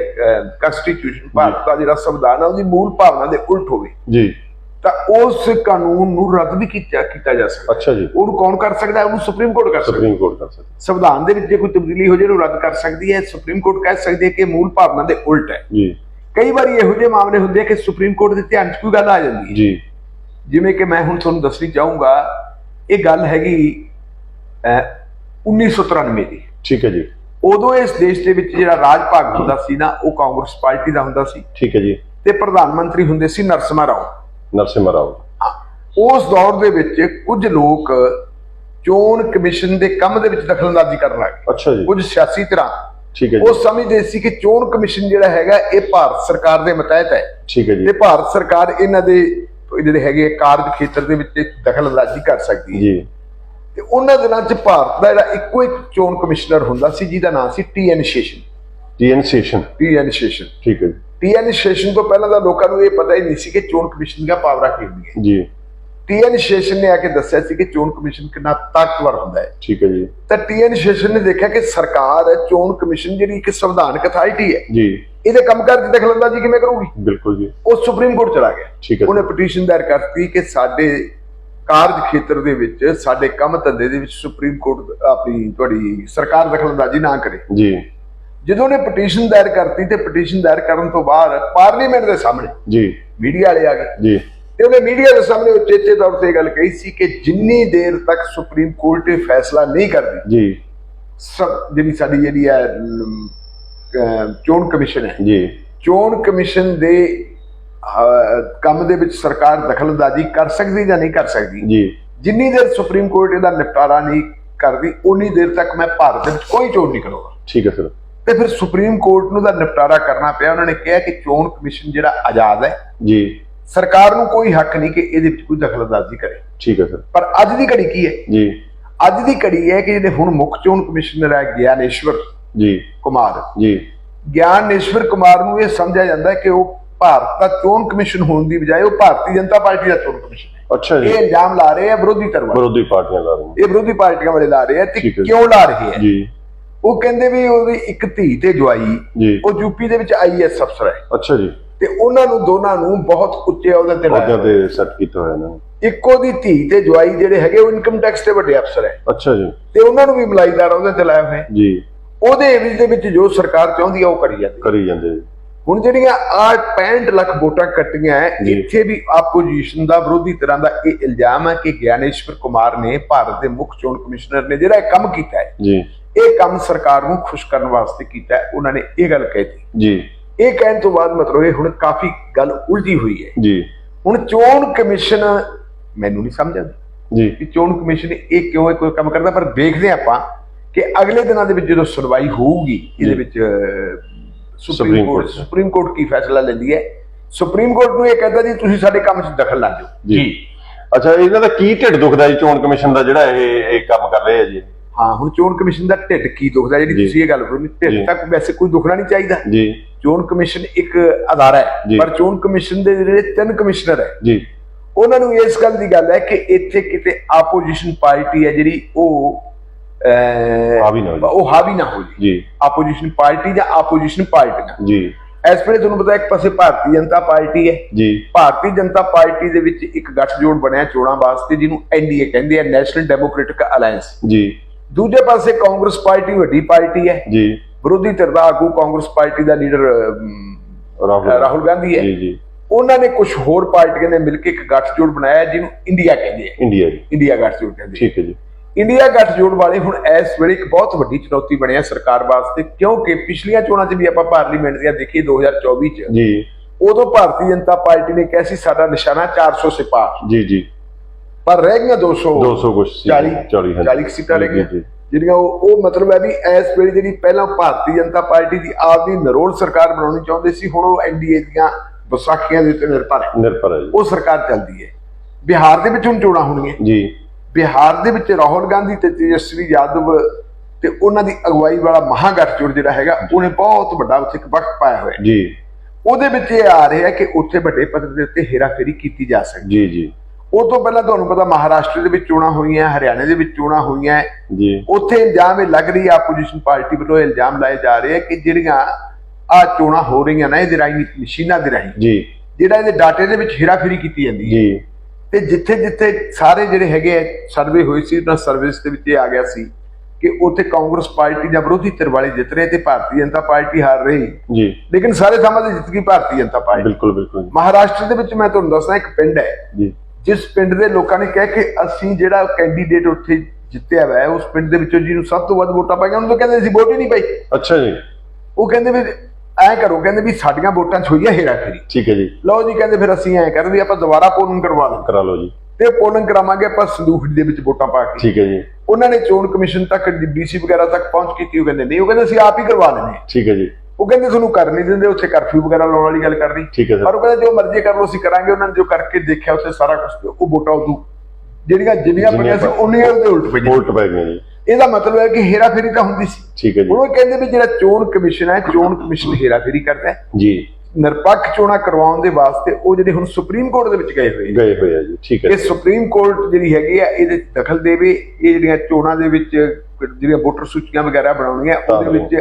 ਕਨਸਟੀਟਿਊਸ਼ਨ ਭਾਰਤ ਦਾ ਜਿਹੜਾ ਸੰਵਿਧਾਨ ਹੈ ਉਹਦੀ ਮੂਲ ਭਾਵਨਾ ਦੇ ਉਲਟ ਹੋਵੇ। ਜੀ। ਤਾਂ ਉਸ ਕਾਨੂੰਨ ਨੂੰ ਰੱਦ ਵੀ ਕੀਤਾ ਕੀਤਾ ਜਾ ਸਕਦਾ। ਅੱਛਾ ਜੀ। ਉਹਨੂੰ ਕੌਣ ਕਰ ਸਕਦਾ? ਉਹਨੂੰ ਸੁਪਰੀਮ ਕੋਰਟ ਕਰ ਸਕਦਾ। ਸੁਪਰੀਮ ਕੋਰਟ ਕਰ ਸਕਦਾ ਸੰਵਿਧਾਨ ਦੇ ਵਿੱਚ ਜੇ ਕੋਈ ਤਬਦੀਲੀ ਹੋ ਜਾਏ ਉਹਨੂੰ ਰੱਦ ਕਰ ਸਕਦੀ ਹੈ। ਸੁਪਰੀਮ ਕੋਰਟ ਕਹਿ ਸਕਦੀ ਹੈ ਕਿ ਮੂਲ ਭਾਵਨਾ ਦੇ ਉਲਟ ਹੈ। ਜੀ। ਜੀ ਕਈ ਵਾਰੀ ਇਹੋ ਜਿਹੇ ਮਾਮਲੇ ਹੁੰਦੇ ਆ ਕਿ ਸੁਪਰੀਮ ਕੋਰਟ ਦੇ ਧਿਆਨ 'ਚ ਕੋਈ ਗੱਲ ਆ ਜਾਂਦੀ ਹੈ। ਜੀ। ਜਿਵੇਂ ਕਿ ਮੈਂ ਹੁਣ ਤੁਹਾਨੂੰ ਦੱਸਣੀ ਚਾਹੂੰਗਾ ਇਹ ਗੱਲ ਹੈਗੀ 1993 ਦੀ। ਠੀਕ ਹੈ ਜੀ। ਉਦੋਂ ਇਸ ਦੇਸ਼ ਦੇ ਵਿੱਚ ਜਿਹੜਾ ਰਾਜ ਭਾਗ ਹੁੰਦਾ ਸੀ ਨਾ ਉਹ ਕਾਂਗਰਸ ਪਾਰਟੀ ਦਾ ਹੁੰਦਾ ਸੀ। ਠੀਕ ਹੈ ਜੀ। ਤੇ ਪ੍ਰਧਾਨ ਮੰਤਰੀ ਹੁੰਦੇ ਸੀ ਨਰਸਿਮਹਾ ਰਾਓ। ਨਰਸਿਮਹਾ ਰਾਓ। ਉਸ ਦੌਰ ਦੇ ਵਿੱਚ ਕੁਝ ਲੋਕ ਚੋਣ ਕਮਿਸ਼ਨ ਦੇ ਕੰਮ ਦੇ ਵਿੱਚ ਦਖਲਅੰਦਾਜ਼ੀ ਕਰਨ ਲੱਗ ਅੱਛਾ ਜੀ। ਕੁਝ ਸਿਆਸੀ ਧਿਰਾਂ। ਠੀਕ ਹੈ ਜੀ। ਉਹ ਸਮਝਦੇ ਸੀ ਕਿ ਚੋਣ ਕਮਿਸ਼ਨ ਜਿਹੜਾ ਹੈਗਾ ਇਹ ਭਾਰਤ ਸਰਕਾਰ ਦੇ ਮਤਹਿਤ ਹੈ। ਠੀਕ ਹੈ ਜੀ। ਤੇ ਭਾਰਤ ਸਰਕਾਰ ਇਹਨਾਂ ਦੇ ਜਿਹੜੇ ਹੈਗੇ ਕਾਰਜ ਖੇਤਰ ਦੇ ਵਿੱਚ ਦਖਲਅੰਦਾਜ਼ੀ ਕਰ ਸਕਦੀ ਹੈ। ਜੀ। ਤੇ ਉਹਨਾਂ ਦਿਨਾਂ 'ਚ ਭਾਰਤ ਦਾ ਜਿਹੜਾ ਇੱਕੋ ਇੱਕ ਚੋਣ ਕਮਿਸ਼ਨਰ ਹੁੰਦਾ ਸੀ ਜਿਹਦਾ ਨਾਮ ਸੀ T N Seshan TN Seshan T N Seshan ਠੀਕ ਹੈ ਜੀ। ਟੀ ਐਨ ਸ਼ੇਸ਼ਨ ਤੋਂ ਪਹਿਲਾਂ ਤਾਂ ਲੋਕਾਂ ਨੂੰ ਇਹ ਪਤਾ ਹੀ ਨਹੀਂ ਸੀ ਕਿ ਚੋਣ ਕਮਿਸ਼ਨ ਦੀਆਂ ਪਾਵਰਾਂ ਕੀ ਹੁੰਦੀਆਂ ਜੀ। ਟੀ ਐਨ ਸ਼ੇਸ਼ਨ ਨੇ ਆ ਕੇ ਦੱਸਿਆ ਸੀ ਕਿ ਚੋਣ ਕਮਿਸ਼ਨ ਕਿੰਨਾ ਤਾਕਤਵਰ ਹੁੰਦਾ ਹੈ। ਠੀਕ ਹੈ ਜੀ। ਤਾਂ ਟੀ ਐਨ ਸ਼ੇਸ਼ਨ ਨੇ ਦੇਖਿਆ ਕਿ ਸਰਕਾਰ ਚੋਣ ਕਮਿਸ਼ਨ ਜਿਹੜੀ ਇੱਕ ਸੰਵਿਧਾਨਕ ਅਥਾਰਟੀ ਹੈ ਜੀ। ਇਹਦੇ ਕੰਮਕਾਰ ਦੀ ਦਖਲਅੰਦਾਜ਼ੀ ਕਿਵੇਂ ਕਰੂਗੀ? ਬਿਲਕੁਲ ਜੀ। ਉਹ ਸੁਪਰੀਮ ਕੋਰਟ ਚਲਾ ਗਿਆ। ਠੀਕ ਹੈ ਉਹਨੇ। ਪਟੀਸ਼ਨ ਦਾਇਰ ਕਰਤੀ ਕਿ ਸਾਡੇ ਕਾਰਜ ਖੇਤਰ ਦੇ ਵਿੱਚ ਸਾਡੇ ਕੰਮ ਧੰਦੇ ਦੇ ਵਿੱਚ ਸੁਪਰੀਮ ਕੋਰਟ ਆਪਣੀ ਤੁਹਾਡੀ ਸਰਕਾਰ ਦਖਲਅੰਦਾਜ਼ੀ ਨਾ ਕਰੇ। ਜੀ। ਜਦੋਂ ਉਹਨੇ ਪਟੀਸ਼ਨ ਦਾਇਰ ਕਰਤੀ ਤੇ ਪਟੀਸ਼ਨ ਦਾਇਰ ਕਰਨ ਤੋਂ ਬਾਅਦ ਪਾਰਲੀਮੈਂਟ ਦੇ ਸਾਹਮਣੇ ਜੀ। ਮੀਡੀਆ ਵਾਲੇ ਆ ਗਏ। ਜੀ। ਤੇ ਉਹਨੇ ਮੀਡੀਆ ਦੇ ਸਾਹਮਣੇ ਉਚੇਚੇ ਤੌਰ ਤੇ ਗੱਲ ਕਹੀ ਸੀ ਕਿ ਜਿੰਨੀ ਦੇਰ ਤੱਕ ਸੁਪਰੀਮ ਕੋਰਟ ਇਹ ਫੈਸਲਾ ਨਹੀਂ ਕਰਦੀ ਜੀ। ਸਭ ਜਿਹੜੀ ਸਾਡੀ ਜਿਹੜੀ ਹੈ ਚੋਣ ਕਮਿਸ਼ਨ ਹੈ ਜੀ। ਚੋਣ ਕਮਿਸ਼ਨ ਦੇ ਕੰਮ ਦੇ ਵਿੱਚ ਸਰਕਾਰ ਦਖਲਅੰਦਾਜ਼ੀ ਕਰ ਸਕਦੀ ਜਾਂ ਨਹੀਂ ਕਰ ਸਕਦੀ? ਜੀ। ਜਿੰਨੀ ਦੇਰ ਸੁਪਰੀਮ ਕੋਰਟ ਇਹਦਾ ਨਿਪਟਾਰਾ ਨਹੀਂ ਕਰਦੀ ਉਨੀ ਦੇਰ ਤੱਕ ਮੈਂ ਭਾਰਤ ਦੇ ਵਿੱਚ ਕੋਈ ਚੋਣ ਨਹੀਂ ਕਰੂੰਗਾ। ਠੀਕ ਹੈ ਸਰ। ਤੇ ਫਿਰ ਸੁਪਰੀਮ ਕੋਰਟ ਨੂੰ ਦਾ ਨਿਪਟਾਰਾ ਕਰਨਾ ਪਿਆ। ਉਹਨਾਂ ਨੇ ਕਿਹਾ ਕਿ ਚੋਣ ਕਮਿਸ਼ਨ ਜਿਹੜਾ ਆਜ਼ਾਦ ਹੈ ਜੀ। ਸਰਕਾਰ ਨੂੰ ਕੋਈ ਹੱਕ ਨਹੀਂ ਕਿ ਇਹਦੇ ਵਿੱਚ ਕੋਈ ਦਖਲਅੰਦਾਜ਼ੀ ਕਰੇ। ਠੀਕ ਹੈ ਸਰ। ਪਰ ਅੱਜ ਦੀ ਘੜੀ ਕੀ ਹੈ? ਜੀ। ਅੱਜ ਦੀ ਘੜੀ ਹੈ ਕਿ ਜਿਹੜੇ ਹੁਣ ਮੁੱਖ ਚੋਣ ਕਮਿਸ਼ਨਰ ਹੈ ਗਿਆਨੇਸ਼ਵਰ ਜੀ। ਕੁਮਾਰ। ਜੀ। ਗਿਆਨੇਸ਼ਵਰ ਕੁਮਾਰ ਨੂੰ ਇਹ ਸਮਝਿਆ ਜਾਂਦਾ ਹੈ ਕਿ ਉਹ ਭਾਰਤ ਦਾ ਚੋਣ ਕਮਿਸ਼ਨ ਹੋਣ ਦੀ ਬਜਾਏ ਉਹ ਭਾਰਤੀ ਜਨਤਾ ਪਾਰਟੀ ਦਾ ਚੋਣ ਕਮਿਸ਼ਨ ਹੈ। ਅੱਛਾ ਇਹ ਜੀ ਇਲਜ਼ਾਮ ਲਾ ਰਹੇ ਆ ਵਿਰੋਧੀ ਧਿਰ ਵਾਲੇ। ਵਿਰੋਧੀ ਪਾਰਟੀਆਂ ਲਾ ਰਹੀਆਂ। ਇਹ ਵਿਰੋਧੀ ਪਾਰਟੀਆਂ ਵਾਲੇ ਲਾ ਰਹੇ ਆ ਤੇ। ਕਿਉਂ ਲਾ ਰਹੇ ਆ? ਜੀ। ਉਹ ਕਹਿੰਦੇ ਵੀ ਉਹਦੀ ਇੱਕ ਧੀ ਤੇ ਜਵਾਈ ਉਹ ਯੂਪੀ ਦੇ ਵਿੱਚ ਆਈਐਸ ਅਫਸਰ ਹੈ। ਅੱਛਾ ਜੀ। ਤੇ ਉਹਨਾਂ ਨੂੰ ਦੋਨਾਂ ਨੂੰ ਬਹੁਤ ਉੱਚੇ ਅਹੁਦੇ ਤੇ ਲਾਇਆ। ਤੇ ਸੈੱਟ ਕੀਤਾ ਹੋਇਆ ਨਾ। ਇੱਕੋ ਦੀ ਧੀ ਤੇ ਜਵਾਈ ਜਿਹੜੇ ਹੈਗੇ ਉਹ ਇਨਕਮ ਟੈਕਸ ਦੇ ਵੱਡੇ ਅਫਸਰ ਹੈ। ਅੱਛਾ ਜੀ। ਤੇ ਉਹਨਾਂ ਨੂੰ ਵੀ ਮਲਾਈਦਾਰ ਉਹਦੇ ਤੇ ਲਾਇਆ ਹੋਇਆ। ਜੀ। ਉਹਦੇ ਏਵਜ ਦੇ ਵਿੱਚ ਜੋ ਸਰਕਾਰ ਚਾਹੁੰਦੀ ਆ ਉਹ ਕਰੀ ਜਾਂਦੀ। ਕਰੀ ਜਾਂਦੇ। ਹੁਣ ਜਿਹੜੀਆਂ ਆ 65 ਲੱਖ ਵੋਟਾਂ ਕੱਟੀਆਂ। ਇੱਥੇ ਵੀ ਆਪੋਜੀਸ਼ਨ ਦਾ ਵਿਰੋਧੀ ਤਰ੍ਹਾਂ ਦਾ ਇਹ ਇਲਜ਼ਾਮ ਹੈ ਕਿ ਗਿਆਨੇਸ਼ਵਰ ਕੁਮਾਰ ਨੇ ਭਾਰਤ ਦੇ ਮੁੱਖ ਚੋਣ ਕਮਿਸ਼ਨਰ ਨੇ ਜਿਹੜਾ ਇਹ ਕੰਮ ਕੀਤਾ ਹੈ ਜੀ। ਇਹ ਕੰਮ ਸਰਕਾਰ ਨੂੰ ਖੁਸ਼ ਕਰਨ ਵਾਸਤੇ ਕੀਤਾ ਹੈ ਉਹਨਾਂ ਨੇ ਇਹ ਗੱਲ ਕਹਿਤੀ ਜੀ। ਇਹ ਕਹਿਣ ਤੋਂ ਬਾਅਦ ਮਤਲਬ ਇਹ ਹੁਣ ਕਾਫੀ ਗੱਲ ਉਲਝੀ ਹੋਈ ਹੈ। ਜੀ। ਹੁਣ ਚੋਣ ਕਮਿਸ਼ਨ ਮੈਨੂੰ ਨਹੀਂ ਸਮਝ ਆਉਂਦੀ ਜੀ। ਕਿ ਚੋਣ ਕਮਿਸ਼ਨ ਇਹ ਕਿਉਂ ਇਹ ਕੋਈ ਕੰਮ ਕਰਦਾ ਪਰ ਦੇਖਦੇ ਆਪਾਂ ਕਿ ਅਗਲੇ ਦਿਨਾਂ ਦੇ ਵਿੱਚ ਜਦੋਂ ਸੁਣਵਾਈ ਹੋਊਗੀ ਇਹਦੇ। ਵਿੱਚ ਸੁਪਰੀਮ ਕੋਰਟ। ਸੁਪਰੀਮ ਕੋਰਟ ਕੀ ਫੈਸਲਾ ਲੈਂਦੀ ਹੈ ਸੁਪਰੀਮ ਕੋਰਟ ਨੂੰ ਇਹ ਕਹਿੰਦਾ ਜੀ ਤੁਸੀਂ ਸਾਡੇ ਕੰਮ 'ਚ ਦਖਲ ਨਾ ਦਿਓ ਜੀ ਅੱਛਾ ਇਹਨਾਂ ਦਾ ਕੀ ਢਿੱਡ ਦੁਖਦਾ ਜੀ ਚੋਣ ਕਮਿਸ਼ਨ ਦਾ ਜਿਹੜਾ ਇਹ ਇਹ ਕੰਮ ਕਰ ਰਹੇ ਆ ਜੀ ਹਾਂ ਹੁਣ ਚੋਣ ਕਮਿਸ਼ਨ ਦਾ ਢਿੱਡ ਕੀ ਦੁਖਦਾ ਜਿਹੜੀ। ਤੁਸੀਂ ਇਹ ਗੱਲ ਕਰੋ। ਢਿੱਡ ਤੱਕ ਵੈਸੇ ਕੋਈ ਦੁਖਣਾ ਨਹੀਂ ਚਾਹੀਦਾ ਜੀ ਚੋਣ ਕਮਿਸ਼ਨ ਇੱਕ ਅਦਾਰਾ ਹੈ। ਪਰ ਚੋਣ ਕਮਿਸ਼ਨ ਦੇ ਜਿਹੜੇ ਤਿੰਨ ਕਮਿਸ਼ਨਰ ਹੈ ਜੀ ਉਹਨਾਂ ਨੂੰ ਇਸ ਗੱਲ ਦੀ ਗੱਲ ਹੈ ਕਿ ਇੱਥੇ ਕਿਤੇ ਆਪੋਜੀਸ਼ਨ ਪਾਰਟੀ ਹੈ ਜਿਹੜੀ ਉਹ ਹਾਵੀ ਨਾ ਹੋ ਜਾਏ। ਉਹ ਹਾਵੀ ਨਾ ਹੋ ਜਾਏ। ਜੀ। ਆਪੋਜੀਸ਼ਨ ਪਾਰਟੀ ਜਾਂ ਆਪੋਜੀਸ਼ਨ ਪਾਰਟੀਆਂ ਜੀ। ਇਸ ਵੇਲੇ ਤੁਹਾਨੂੰ ਪਤਾ ਇੱਕ ਪਾਸੇ ਭਾਰਤੀ ਜਨਤਾ ਪਾਰਟੀ ਹੈ। ਜੀ। ਭਾਰਤੀ ਜਨਤਾ ਪਾਰਟੀ ਦੇ ਵਿੱਚ ਇੱਕ ਗੱਠਜੋੜ ਬਣਿਆ ਚੋਣਾਂ ਵਾਸਤੇ ਜਿਹਨੂੰ ਐਨਡੀਏ ਕਹਿੰਦੇ ਆ ਨੈਸ਼ਨਲ ਡੈਮੋਕ੍ਰੈਟਿਕ ਅਲਾਈਅੰਸ ਜੀ। ਦੂਜੇ ਪਾਸੇ ਕਾਂਗਰਸ ਪਾਰਟੀ ਵੱਡੀ ਪਾਰਟੀ ਹੈ। ਜੀ। ਵਿਰੋਧੀ ਧਿਰ ਦਾ ਆਗੂ ਕਾਂਗਰਸ ਪਾਰਟੀ ਦਾ ਲੀਡਰ ਰਾਹੁਲ ਗਾਂਧੀ। ਹੈ। ਜੀ ਜੀ। ਉਹਨਾਂ ਨੇ ਕੁਝ ਹੋਰ ਪਾਰਟੀਆਂ ਨੇ ਮਿਲ ਕੇ ਇੱਕ ਗੱਠਜੋੜ ਬਣਾਇਆ ਜਿਹਨੂੰ ਇੰਡੀਆ ਕਹਿੰਦੇ ਆ। ਇੰਡੀਆ ਜੀ। ਇੰਡੀਆ ਗੱਠਜੋੜ ਕਹਿੰਦੇ ਠੀਕ ਹੈ ਜੀ। ਇੰਡੀਆ ਗੱਠਜੋੜ ਵਾਲੇ ਹੁਣ ਇਸ ਵੇਲੇ ਇੱਕ ਬਹੁਤ ਵੱਡੀ ਚੁਣੌਤੀ ਬਣਿਆ ਸਰਕਾਰ ਵਾਸਤੇ ਕਿਉਂਕਿ ਪਿਛਲੀਆਂ ਚੋਣਾਂ 'ਚ ਵੀ ਆਪਾਂ ਪਾਰਲੀਮੈਂਟ ਦੀਆਂ ਦੇਖੀਏ 2024 'ਚ ਜੀ। ਉਦੋਂ ਭਾਰਤੀ ਜਨਤਾ ਪਾਰਟੀ ਨੇ ਕਿਹਾ ਸੀ ਸਾਡਾ ਨਿਸ਼ਾਨਾ 400 ਸਿਪਾਹ। ਜੀ ਜੀ। ਪਰ ਰਹਿ ਗਈਆਂ 200 200 ਕੁਛ ਸੀ 40 40 ਹਾਂਜੀ। 40 ਸੀਟਾਂ ਰਹਿ ਗਈਆਂ। ਜਿਹੜੀਆਂ ਉਹ ਉਹ ਮਤਲਬ ਹੈ ਵੀ ਇਸ ਵੇਲੇ ਜਿਹੜੀ ਪਹਿਲਾਂ ਭਾਰਤੀ ਜਨਤਾ ਪਾਰਟੀ ਦੀ ਆਪਦੀ ਨਰੋਲ ਸਰਕਾਰ ਬਣਾਉਣੀ ਚਾਹੁੰਦੇ ਸੀ ਹੁਣ ਉਹ ਐਨਡੀਏ ਦੀਆਂ ਵਿਸਾਖੀਆਂ ਦੇ ਉੱਤੇ ਨਿਰਭਰ ਹੈ। ਨਿਰਭਰ ਹੈ ਜੀ। ਉਹ ਸਰਕਾਰ ਚੱਲਦੀ ਹੈ। ਬਿਹਾਰ ਦੇ ਵਿੱਚ ਹੁਣ ਚੋਣਾਂ ਹੋਣਗੀਆਂ। ਜੀ। ਬਿਹਾਰ ਦੇ ਵਿੱਚ ਰਾਹੁਲ ਗਾਂਧੀ ਤੇ ਤੇਜਸਵੀ ਯਾਦਵ ਤੇ ਉਹਨਾਂ ਦੀ ਅਗਵਾਈ ਵਾਲਾ ਮਹਾਗਠਜੋੜ ਜਿਹੜਾ ਹੈਗਾ ਉਹਨੇ ਬਹੁਤ ਵੱਡਾ ਉੱਥੇ ਇੱਕ ਵਕਤ ਪਾਇਆ ਹੋਇਆ। ਜੀ। ਉਹਦੇ ਵਿੱਚ ਇਹ ਆ ਰਿਹਾ ਕਿ ਉੱਥੇ ਵੱਡੇ ਪੱਧਰ ਦੇ ਉੱਤੇ ਹੇਰਾਫੇਰੀ ਕੀਤੀ ਜਾ ਸਕਦੀ। ਜੀ ਜੀ। ਉਹ ਤੋਂ ਪਹਿਲਾਂ ਤੁਹਾਨੂੰ ਪਤਾ ਮਹਾਰਾਸ਼ਟਰ ਦੇ ਵਿੱਚ ਚੋਣਾਂ ਹੋਈਆਂ ਹਰਿਆਣਾ ਦੇ ਵਿੱਚ ਚੋਣਾਂ ਹੋਈਆਂ। ਜੀ। ਉੱਥੇ ਇਲਜ਼ਾਮ ਇਹ ਲੱਗ ਰਹੀ ਹੈ ਆਪੋਜੀਸ਼ਨ ਪਾਰਟੀ ਵੱਲੋਂ ਇਲਜ਼ਾਮ ਲਾਏ ਜਾ ਰਹੇ ਆ ਕਿ ਜਿਹੜੀਆਂ ਆ ਚੋਣਾਂ ਹੋ ਰਹੀਆਂ ਨੇ ਇਹਦੇ ਰਾਹੀਂ ਮਸ਼ੀਨਾਂ ਦੇ ਰਾਹੀਂ ਜੀ। ਜਿਹੜਾ ਇਹਦੇ ਡਾਟੇ ਦੇ ਵਿੱਚ ਹੇਰਾਫੇਰੀ ਕੀਤੀ ਜਾਂਦੀ ਹੈ। ਜੀ। ਤੇ ਜਿੱਥੇ ਜਿੱਥੇ ਸਾਰੇ ਜਿਹੜੇ ਹੈਗੇ ਸਰਵੇ ਹੋਏ ਸੀ ਉਹਨਾਂ ਸਰਵਿਸ ਦੇ ਵਿੱਚ ਇਹ ਆ ਗਿਆ ਸੀ ਕਿ ਉੱਥੇ ਕਾਂਗਰਸ ਪਾਰਟੀ ਜਾਂ ਵਿਰੋਧੀ ਧਿਰ ਵਾਲੇ ਜਿੱਤ ਰਹੇ ਤੇ ਭਾਰਤੀ ਜਨਤਾ ਪਾਰਟੀ ਹਾਰ ਰਹੀ। ਜੀ। ਲੇਕਿਨ ਸਾਰੇ ਥਾਵਾਂ ਤੇ ਜਿੱਤ ਗਈ ਭਾਰਤੀ ਜਨਤਾ ਪਾਰਟੀ। ਬਿਲਕੁਲ ਬਿਲਕੁਲ ਮਹਾਰਾਸ਼ਟਰ ਦੇ ਵਿੱਚ ਮੈਂ ਤੁਹਾਨੂੰ ਦੱਸਦਾ ਇੱਕ ਪਿੰਡ ਹੈ। ਜੀ। ਜਿਸ ਪਿੰਡ ਦੇ ਲੋਕਾਂ ਨੇ ਕਿਹਾ ਕਿ ਅਸੀਂ ਜਿਹੜਾ ਕੈਂਡੀਡੇਟ ਉੱਥੇ ਜਿੱਤਿਆ ਹੋਇਆ ਉਸ ਪਿੰਡ ਦੇ ਵਿੱਚੋਂ ਜਿਹਨੂੰ ਸਭ ਤੋਂ ਵੱਧ ਵੋਟਾਂ ਪਾਈਆਂ ਉਹਨੂੰ ਤਾਂ ਕਹਿੰਦੇ ਅਸੀਂ ਵੋਟ ਹੀ ਨਹੀਂ ਪਾਈ। ਅੱਛਾ ਜੀ। ਉਹ ਕਹਿੰਦੇ ਵੀ ਐਂ ਕਰੋ ਕਹਿੰਦੇ ਵੀ ਸਾਡੀਆਂ ਵੋਟਾਂ 'ਚ ਹੋਈ ਹੈ ਹੇਰਾਫੇਰੀ ਠੀਕ ਹੈ ਜੀ। ਲਓ ਜੀ ਕਹਿੰਦੇ ਫਿਰ ਅਸੀਂ ਐਂ ਕਰਦੇ ਵੀ ਆਪਾਂ ਦੁਬਾਰਾ ਪੋਲਿੰਗ ਕਰਵਾ ਦਾਂਗੇ ਕਰਾ ਲਓ ਜੀ। ਤੇ ਪੋਲਿੰਗ ਕਰਾਵਾਂਗੇ ਆਪਾਂ ਸੰਦੂਕ ਦੇ ਵਿੱਚ ਵੋਟਾਂ ਪਾ ਕੇ। ਠੀਕ ਹੈ ਜੀ। ਉਹਨਾਂ ਨੇ ਚੋਣ ਕਮਿਸ਼ਨ ਤੱਕ ਡੀਸੀ ਵਗੈਰਾ ਤੱਕ ਪਹੁੰਚ ਕੀਤੀ ਉਹ ਕਹਿੰਦੇ ਨਹੀਂ ਉਹ ਕਹਿੰਦੇ ਅਸੀਂ ਆਪ ਹੀ ਕਰਵਾ ਲੈਣੇ ਠੀਕ ਹੈ ਜੀ। ਉਹ ਕਹਿੰਦੇ ਤੁਹਾਨੂੰ ਕਰ ਨਹੀਂ ਦਿੰਦੇ ਉੱਥੇ ਕਰਫਿਊ ਵਗੈਰਾ ਲਾਉਣ ਵਾਲੀ ਗੱਲ ਕਰਨੀ। ਠੀਕ ਹੈ ਪਰ ਸਰ ਉਹ ਕਹਿੰਦੇ ਜੋ ਮਰਜ਼ੀ ਕਰ ਲਓ ਅਸੀਂ ਕਰਾਂਗੇ ਉਹਨਾਂ ਨੇ ਜੋ ਕਰਕੇ ਦੇਖਿਆ ਉੱਥੇ ਸਾਰਾ ਕੁਝ ਉਹ ਵੋਟਾਂ ਉਦੋਂ ਜਿਹੜੀਆਂ ਜਿੰਨੀਆਂ ਪਈਆਂ ਸੀ ਉਨੀਆਂ ਉਹਦੇ ਉਲਟ ਪਈਆਂ। ਵੋਲਟ ਪੈ ਗਏ ਜੀ। ਇਹਦਾ ਮਤਲਬ ਹੈ ਕਿ ਹੇਰਾਫੇਰੀ ਤਾਂ ਹੁੰਦੀ ਸੀ। ਠੀਕ ਹੈ ਜੀ। ਉਹ ਕਹਿੰਦੇ ਵੀ ਜਿਹੜਾ ਚੋਣ ਕਮਿਸ਼ਨ ਹੈ ਚੋਣ ਕਮਿਸ਼ਨ ਹੇਰਾਫੇਰੀ ਕਰਦਾ ਹੈ। ਜੀ। ਨਿਰਪੱਖ ਚੋਣਾਂ ਕਰਵਾਉਣ ਦੇ ਵਾਸਤੇ ਉਹ ਜਿਹੜੇ ਹੁਣ ਸੁਪਰੀਮ ਕੋਰਟ ਦੇ ਵਿੱਚ ਗਏ ਹੋਏ। ਗਏ ਹੋਏ ਆ ਜੀ ਠੀਕ ਹੈ ਇਹ ਸੁਪਰੀਮ ਕੋਰਟ ਜਿਹੜੀ ਹੈਗੀ ਆ ਇਹਦੇ ਦਖਲ ਦੇਵੇ ਇਹ ਜਿਹੜੀਆਂ ਚੋਣਾਂ ਦੇ ਵਿੱਚ ਜਿਹੜੀਆਂ ਵੋਟਰ ਸੂਚੀਆਂ ਵਗੈਰਾ ਬਣਾਉਣੀਆਂ ਉਹਦੇ। ਵਿੱਚ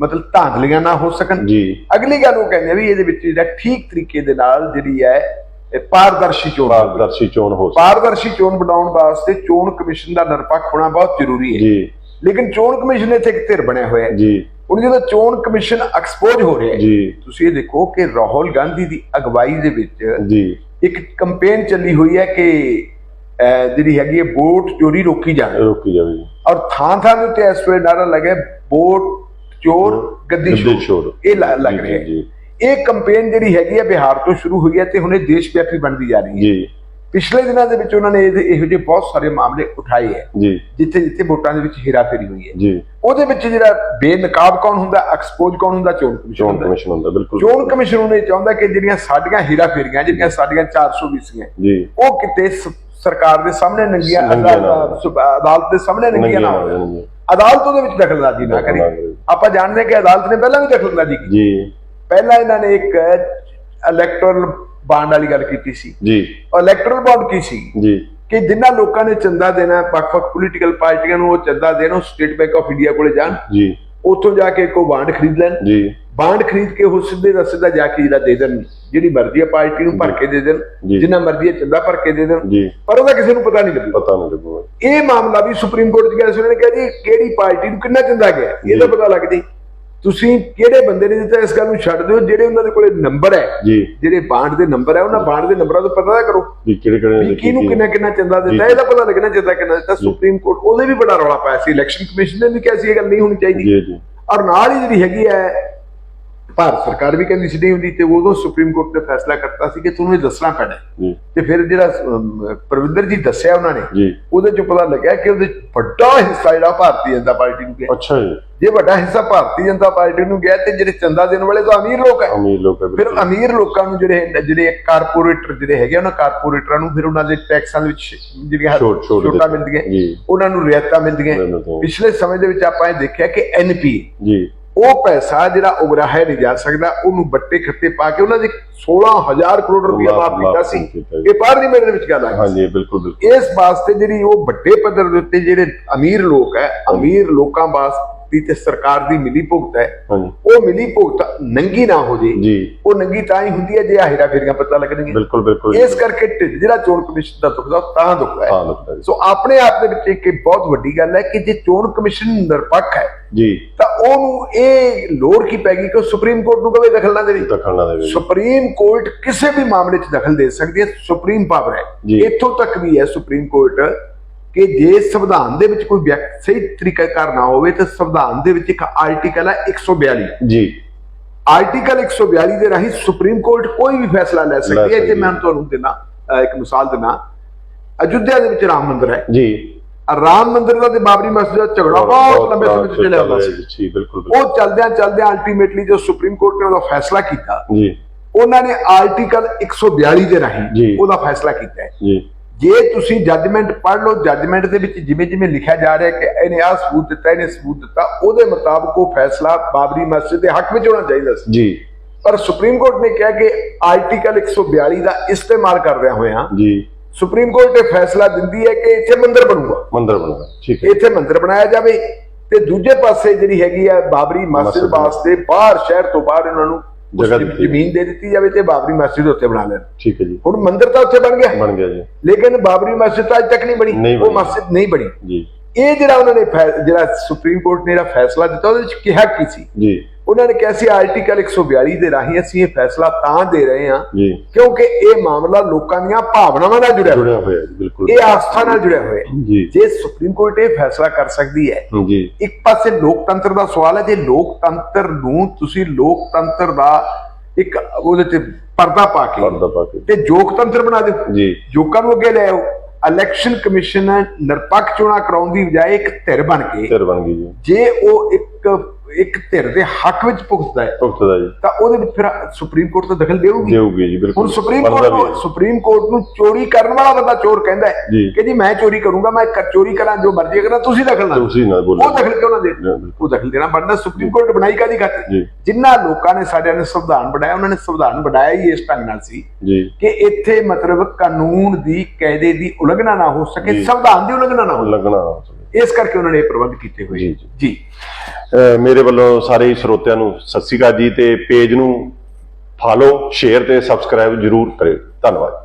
ਮਤਲਬ ਧਾਂਦਲੀਆਂ ਨਾ ਹੋ ਸਕਣ। ਜੀ। ਅਗਲੀ ਗੱਲ ਉਹ ਕਹਿੰਦੇ ਵੀ ਇਹਦੇ ਵਿੱਚ ਜਿਹੜਾ ਠੀਕ ਤਰੀਕੇ ਦੇ ਨਾਲ ਜਿਹੜੀ ਹੈ ਇਹ ਪਾਰਦਰਸ਼ੀ ਚੋਣ। ਪਾਰਦਰਸ਼ੀ ਚੋਣ ਹੋ ਸਕੇ ਪਾਰਦਰਸ਼ੀ ਚੋਣ ਬਣਾਉਣ ਵਾਸਤੇ ਚੋਣ ਕਮਿਸ਼ਨ ਦਾ ਨਿਰਪੱਖ ਹੋਣਾ ਬਹੁਤ ਜ਼ਰੂਰੀ ਹੈ। ਜੀ। ਲੇਕਿਨ ਚੋਣ ਕਮਿਸ਼ਨ ਇੱਥੇ ਇੱਕ ਧਿਰ ਬਣਿਆ ਹੋਇਆ ਹੈ। ਜੀ। ਹੁਣ ਜਦੋਂ ਚੋਣ ਕਮਿਸ਼ਨ ਐਕਸਪੋਜ਼ ਹੋ ਰਿਹਾ ਹੈ ਜੀ। ਤੁਸੀਂ ਇਹ ਦੇਖੋ ਕਿ ਰਾਹੁਲ ਗਾਂਧੀ ਦੀ ਅਗਵਾਈ ਦੇ ਵਿੱਚ ਜੀ। ਇੱਕ ਕੈਂਪੇਨ ਚੱਲੀ ਹੋਈ ਹੈ ਕਿ ਜਿਹੜੀ ਹੈਗੀ ਹੈ ਵੋਟ ਚੋਰੀ ਰੋਕੀ ਜਾਵੇ। ਰੋਕੀ ਜਾਵੇ। ਔਰ ਥਾਂ ਥਾਂ ਦੇ ਉੱਤੇ ਇਸ ਵੇਲੇ ਨਾਰਾ ਲੱਗਿਆ ਵੋਟ ਚੋਰ ਗੱਦੀ ਚੋਰ। ਇਹ ਲੱਗ ਰਿਹਾ ਹੈ। ਜੀ। ਇਹ ਕੈਂਪੇਨ ਜਿਹੜੀ ਹੈਗੀ ਹੈ ਬਿਹਾਰ ਤੋਂ ਸ਼ੁਰੂ ਹੋਈ ਹੈ ਤੇ ਹੁਣ ਇਹ ਦੇਸ਼ ਵਿਆਪੀ ਬਣਦੀ ਜਾ ਰਹੀ ਹੈ। ਜੀ। ਪਿਛਲੇ ਦਿਨਾਂ ਦੇ ਵਿੱਚ ਉਹਨਾਂ ਨੇ ਇਹੋ ਜਿਹੇ ਬਹੁਤ ਸਾਰੇ ਮਾਮਲੇ ਉਠਾਏ ਹੈ। ਜੀ। ਜਿੱਥੇ ਜਿੱਥੇ ਵੋਟਾਂ ਦੇ ਵਿੱਚ ਹੇਰਾਫੇਰੀ ਹੋਈ ਹੈ। ਜੀ। ਉਹਦੇ ਵਿੱਚ ਜਿਹੜਾ ਬੇਨਕਾਬ ਕੌਣ ਹੁੰਦਾ ਐਕਸਪੋਜ਼ ਕੌਣ ਹੁੰਦਾ? ਚੋਣ ਕਮਿਸ਼ਨ ਚੋਣ ਕਮਿਸ਼ਨ ਹੁੰਦਾ ਬਿਲਕੁਲ। ਚੋਣ ਕਮਿਸ਼ਨ ਉਹਨੇ ਚਾਹੁੰਦਾ ਕਿ ਜਿਹੜੀਆਂ ਸਾਡੀਆਂ ਹੇਰਾਫੇਰੀਆਂ ਜਿਹੜੀਆਂ ਸਾਡੀਆਂ 420 ਜੀ। ਉਹ ਕਿਤੇ ਸਰਕਾਰ ਦੇ ਸਾਹਮਣੇ ਨੰਗੀਆਂ ਅਦਾਲਤ ਦੇ ਸਾਹਮਣੇ ਨੰਗੀਆਂ ਨਾ ਹੋਣ। ਅਦਾਲਤ ਉਹਦੇ ਵਿੱਚ ਦਖਲਅੰਦਾਜ਼ੀ ਨਾ ਕਰੇ। ਆਪਾਂ ਜਾਣਦੇ ਹਾਂ ਕਿ ਅਦਾਲਤ ਨੇ ਪਹਿਲਾਂ ਵੀ ਦਖਲਅੰਦਾਜ਼ੀ ਕੀਤੀ। ਜੀ। ਪਹਿਲਾਂ ਇਹਨਾਂ ਨੇ ਇੱਕ ਇਲੈਕਟਰਲ ਬਾਂਡ ਵਾਲੀ ਗੱਲ ਕੀਤੀ ਸੀ। ਜੀ। ਇਲੈਕਟਰਲ ਬਾਂਡ ਕੀ ਸੀ? ਜੀ। ਕਿ ਜਿਨ੍ਹਾਂ ਲੋਕਾਂ ਨੇ ਚੰਦਾ ਦੇਣਾ ਵੱਖ-ਵੱਖ ਪੋਲੀਟੀਕਲ ਪਾਰਟੀਆਂ ਨੂੰ ਉਹ ਚੰਦਾ ਦੇਣ ਉਹ ਸਟੇਟ ਬੈਂਕ ਆਫ ਇੰਡੀਆ ਕੋਲੇ ਜਾਣ ਜੀ। ਉੱਥੋਂ ਜਾ ਕੇ ਕੋ ਬਾਂਡ ਖਰੀਦ ਲੈਣ। ਜੀ। ਬਾਂਡ ਖਰੀਦ ਕੇ ਉਹ ਸਿੱਧੇ ਦਾ ਸਿੱਧਾ ਜਾ ਕੇ ਜਿਹੜਾ ਦੇ ਦੇਣ ਜਿਹੜੀ ਮਰਜ਼ੀ ਆ ਪਾਰਟੀ ਨੂੰ ਭਰ ਕੇ ਦੇ ਦੇਣ। ਜਿੰਨਾ ਮਰਜ਼ੀ ਹੈ ਚੰਦਾ ਭਰ ਕੇ ਦੇ ਦੇਣ। ਪਰ ਉਹਦਾ ਕਿਸੇ ਨੂੰ ਪਤਾ ਨਹੀਂ ਲੱਗਦਾ ਪਤਾ ਨਹੀਂ ਲੱਗੂਗਾ ਇਹ ਮਾਮਲਾ ਵੀ ਸੁਪਰੀਮ ਕੋਰਟ 'ਚ ਗਿਆ ਸੀ ਉਹਨਾਂ ਨੇ ਕਿਹਾ ਜੀ ਕਿਹੜੀ ਪਾਰਟੀ ਨੂੰ ਕਿੰਨਾ ਚੰਦਾ ਗਿਆ? ਇਹਦਾ ਪਤਾ ਲੱਗ ਜੀ ਤੁਸੀਂ ਕਿਹੜੇ ਬੰਦੇ ਨੇ ਦਿੱਤਾ ਇਸ ਗੱਲ ਨੂੰ ਛੱਡ ਦਿਓ ਜਿਹੜੇ ਉਹਨਾਂ ਦੇ ਕੋਲੇ ਨੰਬਰ ਹੈ ਜੀ। ਜਿਹੜੇ ਬਾਂਡ ਦੇ ਨੰਬਰ ਹੈ ਉਹਨਾਂ ਬਾਂਡ ਦੇ ਨੰਬਰਾਂ ਤੋਂ ਪਤਾ ਕਰੋ। ਵੀ ਕਿਹੜੇ ਕਿਹੜੇ ਨੇ ਕਿਹਨੂੰ ਕਿੰਨਾ ਕਿੰਨਾ ਚੰਦਾ ਦਿੱਤਾ ਇਹਦਾ ਪਤਾ ਲੱਗਣਾ ਚੰਦਾ ਕਿੰਨਾ ਦਿੱਤਾ। ਸੁਪਰੀਮ ਕੋਰਟ ਉਹਦੇ ਵੀ ਬੜਾ ਰੌਲਾ ਪਾਇਆ ਸੀ। ਇਲੈਕਸ਼ਨ ਕਮਿਸ਼ਨ ਨੇ ਵੀ ਕਿਹਾ ਸੀ ਇਹ ਗੱਲ ਨਹੀਂ ਹੋਣੀ ਚਾਹੀਦੀ। ਜੀ ਜੀ। ਔਰ ਨਾਲ ਹੀ ਜਿਹੜੀ ਹੈਗੀ ਹੈ ਭਾਰਤ ਸਰਕਾਰ ਵੀ ਕਹਿੰਦੀ ਸੀ ਨਹੀਂ ਹੁੰਦੀ ਤੇ ਉਦੋਂ ਸੁਪਰੀਮ ਕੋਰਟ ਨੇ ਫੈਸਲਾ ਕਰਤਾ ਸੀ ਕਿ ਤੁਹਾਨੂੰ ਇਹ ਦੱਸਣਾ ਪੈਣਾ ਤੇ ਫਿਰ ਜਿਹੜਾ ਪ੍ਰਵਿੰਦਰ ਜੀ ਦੱਸਿਆ ਉਹਨਾਂ ਨੇ ਉਹਦੇ ਚ ਪਤਾ ਲੱਗਿਆ ਕਿ ਉਹਦੇ ਵੱਡਾ ਹਿੱਸਾ ਜਿਹੜਾ ਭਾਰਤੀ ਜਨਤਾ ਪਾਰਟੀ ਨੂੰ ਗਿਆ। ਅੱਛਾ ਜੀ। ਜੇ ਵੱਡਾ ਹਿੱਸਾ ਭਾਰਤੀ ਜਨਤਾ ਪਾਰਟੀ ਨੂੰ ਗਿਆ ਤੇ ਜਿਹੜੇ ਚੰਦਾ ਦੇਣ ਵਾਲੇ ਤਾਂ ਅਮੀਰ ਲੋਕ ਹੈ। ਅਮੀਰ ਲੋਕ ਹੈ ਫਿਰ ਅਮੀਰ ਲੋਕਾਂ ਨੂੰ ਜਿਹੜੇ ਜਿਹੜੇ ਕਾਰਪੋਰੇਟਰ ਜਿਹੜੇ ਹੈਗੇ ਉਹਨਾਂ ਕਾਰਪੋਰੇਟਰਾਂ ਨੂੰ ਫਿਰ ਉਹਨਾਂ ਦੇ ਟੈਕਸਾਂ ਦੇ ਵਿੱਚ ਜਿਹੜੀਆਂ ਛੋਟ-। ਮਿਲਦੀਆਂ। ਉਹਨਾਂ ਨੂੰ ਰਿਆਇਤਾਂ ਮਿਲਦੀਆਂ। ਪਿਛਲੇ ਸਮੇਂ ਦੇ ਵਿੱਚ ਆਪਾਂ ਇਹ ਦੇਖਿਆ ਕਿ ਐਨਪੀ ਜੀ। ਉਹ ਪੈਸਾ ਜਿਹੜਾ ਉਗਰਾਹਿਆ ਨਹੀਂ ਜਾ ਸਕਦਾ ਉਹਨੂੰ ਬੱਟੇ ਖੱਤੇ ਪਾ ਕੇ ਉਹਨਾਂ ਦੇ 16000 ਕਰੋੜ ਰੁਪਇਆ ਮਾਫ਼- ਕੀਤਾ ਸੀ। ਇਹ ਪਾਰਲੀਮੈਂਟ ਦੇ ਵਿੱਚ ਗੱਲ ਆਈ ਹਾਂਜੀ ਬਿਲਕੁਲ ਬਿਲਕੁਲ। ਇਸ ਵਾਸਤੇ ਜਿਹੜੀ ਉਹ ਵੱਡੇ ਪੱਧਰ ਦੇ ਉੱਤੇ ਜਿਹੜੇ ਅਮੀਰ ਲੋਕ ਹੈ ਅਮੀਰ ਲੋਕਾਂ ਵਾਸਤੇ ਤੇ ਸਰਕਾਰ ਦੀ ਮਿਲੀ ਭੁਗਤ ਹੈ ਹਾਂਜੀ। ਉਹ ਮਿਲੀ ਭੁਗਤ ਨੰਗੀ ਨਾ ਹੋ ਜੇ। ਜੀ। ਉਹ ਨੰਗੀ ਤਾਂ ਹੀ ਹੁੰਦੀ ਹੈ ਜੇ ਆ ਹੇਰਾ ਫੇਰੀਆਂ ਪਤਾ ਲੱਗਣਗੀਆਂ ਬਿਲਕੁਲ ਬਿਲਕੁਲ। ਇਸ ਕਰਕੇ ਢਿੱਡ ਜਿਹੜਾ ਚੋਣ ਕਮਿਸ਼ਨ ਦਾ ਦੁਖਦਾ ਤਾਂ ਦੁਖਦਾ ਹਾਂ। ਸੋ ਆਪਣੇ ਆਪ ਦੇ ਵਿੱਚ ਇੱਕ ਬਹੁਤ ਵੱਡੀ ਗੱਲ ਹੈ ਕਿ ਜੇ ਚੋਣ ਕਮਿਸ਼ਨ ਨਿਰਪੱਖ ਹੈ ਜੀ। ਤਾਂ ਉਹਨੂੰ ਇਹ ਲੋੜ ਕੀ ਪੈ ਗਈ ਕਿ ਸੁਪਰੀਮ ਕੋਰਟ ਨੂੰ ਕਵੇ ਦਖਲ ਨਾ ਦੇਵੇ? ਦਖਲ ਨਾ ਦੇਵੇ ਸੁਪਰੀਮ ਕੋਰਟ ਕਿਸੇ ਵੀ ਮਾਮਲੇ 'ਚ ਦਖਲ ਦੇ ਸਕਦੀ ਹੈ ਸੁਪਰੀਮ ਪਾਵਰ ਹੈ। ਇੱਥੋਂ ਤੱਕ ਵੀ ਹੈ ਸੁਪਰੀਮ ਕੋਰਟ ਕਿ ਜੇ ਸੰਵਿਧਾਨ ਦੇ ਵਿੱਚ ਕੋਈ ਵਿਅਕਤੀ ਸਹੀ ਤਰੀਕਾ ਕਰਨਾ ਹੋਵੇ ਤਾਂ ਸੰਵਿਧਾਨ ਦੇ ਵਿੱਚ ਇੱਕ ਆਰਟੀਕਲ ਹੈ 142 ਜੀ। ਆਰਟੀਕਲ 142 ਦੇ ਰਾਹੀਂ ਸੁਪਰੀਮ ਕੋਰਟ ਕੋਈ ਵੀ ਫੈਸਲਾ ਲੈ ਸਕਦੀ ਹੈ। ਜੇ ਮੈਂ ਤੁਹਾਨੂੰ ਦੇਣਾ ਇੱਕ ਮਿਸਾਲ ਦੇਣਾ ਅਯੁੱਧਿਆ ਦੇ ਵਿੱਚ ਰਾਮ ਮੰਦਿਰ ਹੈ। ਜੀ। ਰਾਮ ਮੰਦਿਰ ਦਾ ਤੇ ਬਾਬਰੀ ਮਸਜਿਦ ਦਾ ਝਗੜਾ ਬਹੁਤ ਲੰਬੇ ਸਮੇਂ ਤੋਂ ਚੱਲਿਆ ਹੁੰਦਾ ਸੀ। ਜੀ। ਬਿਲਕੁਲ। ਉਹ ਚਲਦਿਆਂ ਚਲਦਿਆਂ ਅਲਟੀਮੇਟਲੀ ਜੋ ਸੁਪਰੀਮ ਕੋਰਟ ਨੇ ਉਹਦਾ ਫੈਸਲਾ ਕੀਤਾ ਜੀ। ਉਹਨਾਂ ਨੇ ਆਰਟੀਕਲ 142 ਦੇ ਰਾਹੀਂ। ਉਹਦਾ ਫੈਸਲਾ ਕੀਤਾ ਹੈ। ਜੀ। ਜੇ ਤੁਸੀਂ ਜੱਜਮੈਂਟ ਪੜ੍ਹ ਲਓ ਜੱਜਮੈਂਟ ਦੇ ਵਿੱਚ ਜਿਵੇਂ ਜਿਵੇਂ ਲਿਖਿਆ ਜਾ ਰਿਹਾ ਕਿ ਇਹਨੇ ਆਹ ਸਬੂਤ ਦਿੱਤਾ ਇਹਨੇ ਸਬੂਤ ਦਿੱਤਾ ਉਹਦੇ ਮੁਤਾਬਕ ਉਹ ਫੈਸਲਾ ਬਾਬਰੀ ਮਸਜਿਦ ਦੇ ਹੱਕ ਵਿੱਚ ਹੋਣਾ ਚਾਹੀਦਾ ਸੀ। ਜੀ। ਪਰ ਸੁਪਰੀਮ ਕੋਰਟ ਨੇ ਕਿਹਾ ਕਿ ਆਰਟੀਕਲ 142 ਦਾ ਇਸਤੇਮਾਲ ਕਰ ਰਿਹਾ ਹੋਇਆ। ਜੀ। ਸੁਪਰੀਮ ਕੋਰਟ ਇਹ ਫੈਸਲਾ ਦਿੰਦੀ ਹੈ ਕਿ ਇੱਥੇ ਮੰਦਿਰ ਬਣੂਗਾ। ਮੰਦਰ ਬਣਦਾ ਠੀਕ ਹੈ। ਇੱਥੇ ਮੰਦਿਰ ਬਣਾਇਆ ਜਾਵੇ ਤੇ ਦੂਜੇ ਪਾਸੇ ਜਿਹੜੀ ਹੈਗੀ ਆ ਬਾਬਰੀ ਮਸਜਿਦ। ਵਾਸਤੇ ਬਾਹਰ ਸ਼ਹਿਰ ਤੋਂ ਬਾਹਰ ਇਹਨਾਂ ਨੂੰ ਜਗ੍ਹਾ ਦਿੱਤੀ। ਜ਼ਮੀਨ ਦੇ ਦਿੱਤੀ ਜਾਵੇ ਤੇ ਬਾਬਰੀ ਮਸਜਿਦ ਉੱਤੇ ਬਣਾ ਲੈਣ। ਠੀਕ ਹੈ ਜੀ। ਹੁਣ ਮੰਦਿਰ ਤਾਂ ਉੱਥੇ ਬਣ ਗਿਆ। ਬਣ ਗਿਆ ਜੀ। ਲੇਕਿਨ ਬਾਬਰੀ ਮਸਜਿਦ ਤਾਂ ਅਜੇ ਤੱਕ ਨਹੀਂ ਬਣੀ। ਉਹ। ਮਸਜਿਦ ਨਹੀਂ ਬਣੀ। ਜੀ। ਇਹ ਜਿਹੜਾ ਉਹਨਾਂ ਨੇ ਜਿਹੜਾ ਸੁਪਰੀਮ ਕੋਰਟ ਨੇ ਜਿਹੜਾ ਫੈਸਲਾ ਦਿੱਤਾ ਉਹਦੇ ਵਿੱਚ ਕਿਹਾ ਕੀ ਸੀ? ਜੀ। ਉਹਨਾਂ ਨੇ ਕਿਹਾ ਸੀ ਆਰਟੀਕਲ 142 ਦੇ ਰਾਹੀਂ ਅਸੀਂ ਇਹ ਫੈਸਲਾ ਤਾਂ ਦੇ ਰਹੇ ਹਾਂ ਕਿਉਂਕਿ ਇਹ ਮਾਮਲਾ ਲੋਕਾਂ ਦੀਆਂ ਭਾਵਨਾਵਾਂ ਨਾਲ ਜੁੜਿਆ ਹੋਇਆ। ਜੀ ਬਿਲਕੁਲ। ਇਹ ਆਸਥਾ ਨਾਲ ਜੁੜਿਆ ਹੋਇਆ। ਹੈ ਜੀ ਸੁਪਰੀਮ ਕੋਰਟ ਇਹ ਫੈਸਲਾ ਕਰ ਸਕਦੀ ਹੈ ਇੱਕ ਪਾਸੇ ਲੋਕਤੰਤਰ ਦਾ ਸਵਾਲ ਹੈ ਜੇ ਲੋਕਤੰਤਰ ਨੂੰ ਤੁਸੀਂ ਲੋਕਤੰਤਰ ਦਾ ਇੱਕ ਉਹਦੇ ਤੇ ਪਰਦਾ ਪਾ ਕੇ ਪਰਦਾ ਪਾ ਕੇ। ਤੇ ਜੋਗਤੰਤਰ ਬਣਾ ਦਿਓ। ਜੀ। ਲੋਕਾਂ ਨੂੰ ਅੱਗੇ ਲੈ ਆਓ। ਇਲੈਕਸ਼ਨ ਕਮਿਸ਼ਨ ਨਿਰਪੱਖ ਚੋਣਾਂ ਕਰਾਉਣ ਦੀ ਬਜਾਏ ਇੱਕ ਧਿਰ ਬਣ ਕੇ ਸਿਰ ਬਣ ਗਈ ਜੀ। ਜੇ ਉਹ ਇੱਕ ਇੱਕ ਧਿਰ ਦੇ ਹੱਕ ਵਿੱਚ ਭੁਗਤਦਾ ਹੈ ਭੁਗਤ ਦਾ ਜੀ ਤਾਂ ਉਹਦੇ ਵਿੱਚ ਫਿਰ ਸੁਪਰੀਮ ਕੋਰਟ ਤਾਂ ਦਖਲ ਦੇਊਗੀ ਦੇਊਗੀ ਜੀ ਹੁਣ ਬਿਲਕੁਲ ਸੁਪਰੀਮ ਬਣਦਾ ਕੋਰਟ ਨੂੰ। ਸੁਪਰੀਮ ਕੋਰਟ ਨੂੰ ਚੋਰੀ ਕਰਨ ਵਾਲਾ ਬੰਦਾ ਚੋਰ ਕਹਿੰਦਾ ਹੈ। ਕਿ ਜੀ ਮੈਂ ਚੋਰੀ ਕਰੂੰਗਾ ਮੈਂ ਚੋਰੀ ਕਰਾਂ ਜੋ ਮਰਜ਼ੀ ਕਰਾਂ ਤੁਸੀਂ ਦਖਲ ਨਾ। ਤੁਸੀਂ ਨਾ ਬੋਲੋ ਉਹ ਦਖਲ ਕਿਉਂ ਨਾ ਦੇ। ਉਹ ਦਖਲ ਦੇਣਾ ਬਣਦਾ ਸੁਪਰੀਮ ਕੋਰਟ ਬਣਾਈ ਕਾਦੀ ਖਾਤਰ ਜੀ। ਜਿੰਨਾ ਲੋਕਾਂ ਨੇ ਸਾਡਿਆਂ ਨੇ ਸੰਵਿਧਾਨ ਬਣਾਇਆ ਉਹਨਾਂ ਨੇ ਸੰਵਿਧਾਨ ਬਣਾਇਆ ਹੀ ਇਸ ਢੰਗ ਨਾਲ ਸੀ ਜੀ ਕਿ ਇੱਥੇ ਮਤਲਬ ਕਾਨੂੰਨ ਦੀ ਕਾਇਦੇ ਦੀ ਉਲੰਘਣਾ ਨਾ ਹੋ ਸਕੇ। ਸੰਵਿਧਾਨ ਦੀ ਉਲੰਘਣਾ ਨਾ ਹੋ ਲੱਗਣਾ ਇਸ ਕਰਕੇ ਉਹਨਾਂ ਨੇ ਇਹ ਪ੍ਰਬੰਧ ਕੀਤੇ ਹੋਏ ਜੀ, ਜੀ। ਮੇਰੇ ਵੱਲੋਂ ਸਾਰੇ ਸਰੋਤਿਆਂ ਨੂੰ ਸਤਿ ਸ਼੍ਰੀ ਅਕਾਲ ਜੀ ਤੇ ਪੇਜ ਨੂੰ ਫਾਲੋ ਸ਼ੇਅਰ ਤੇ ਸਬਸਕ੍ਰਾਈਬ ਜਰੂਰ ਕਰਿਓ। ਧੰਨਵਾਦ।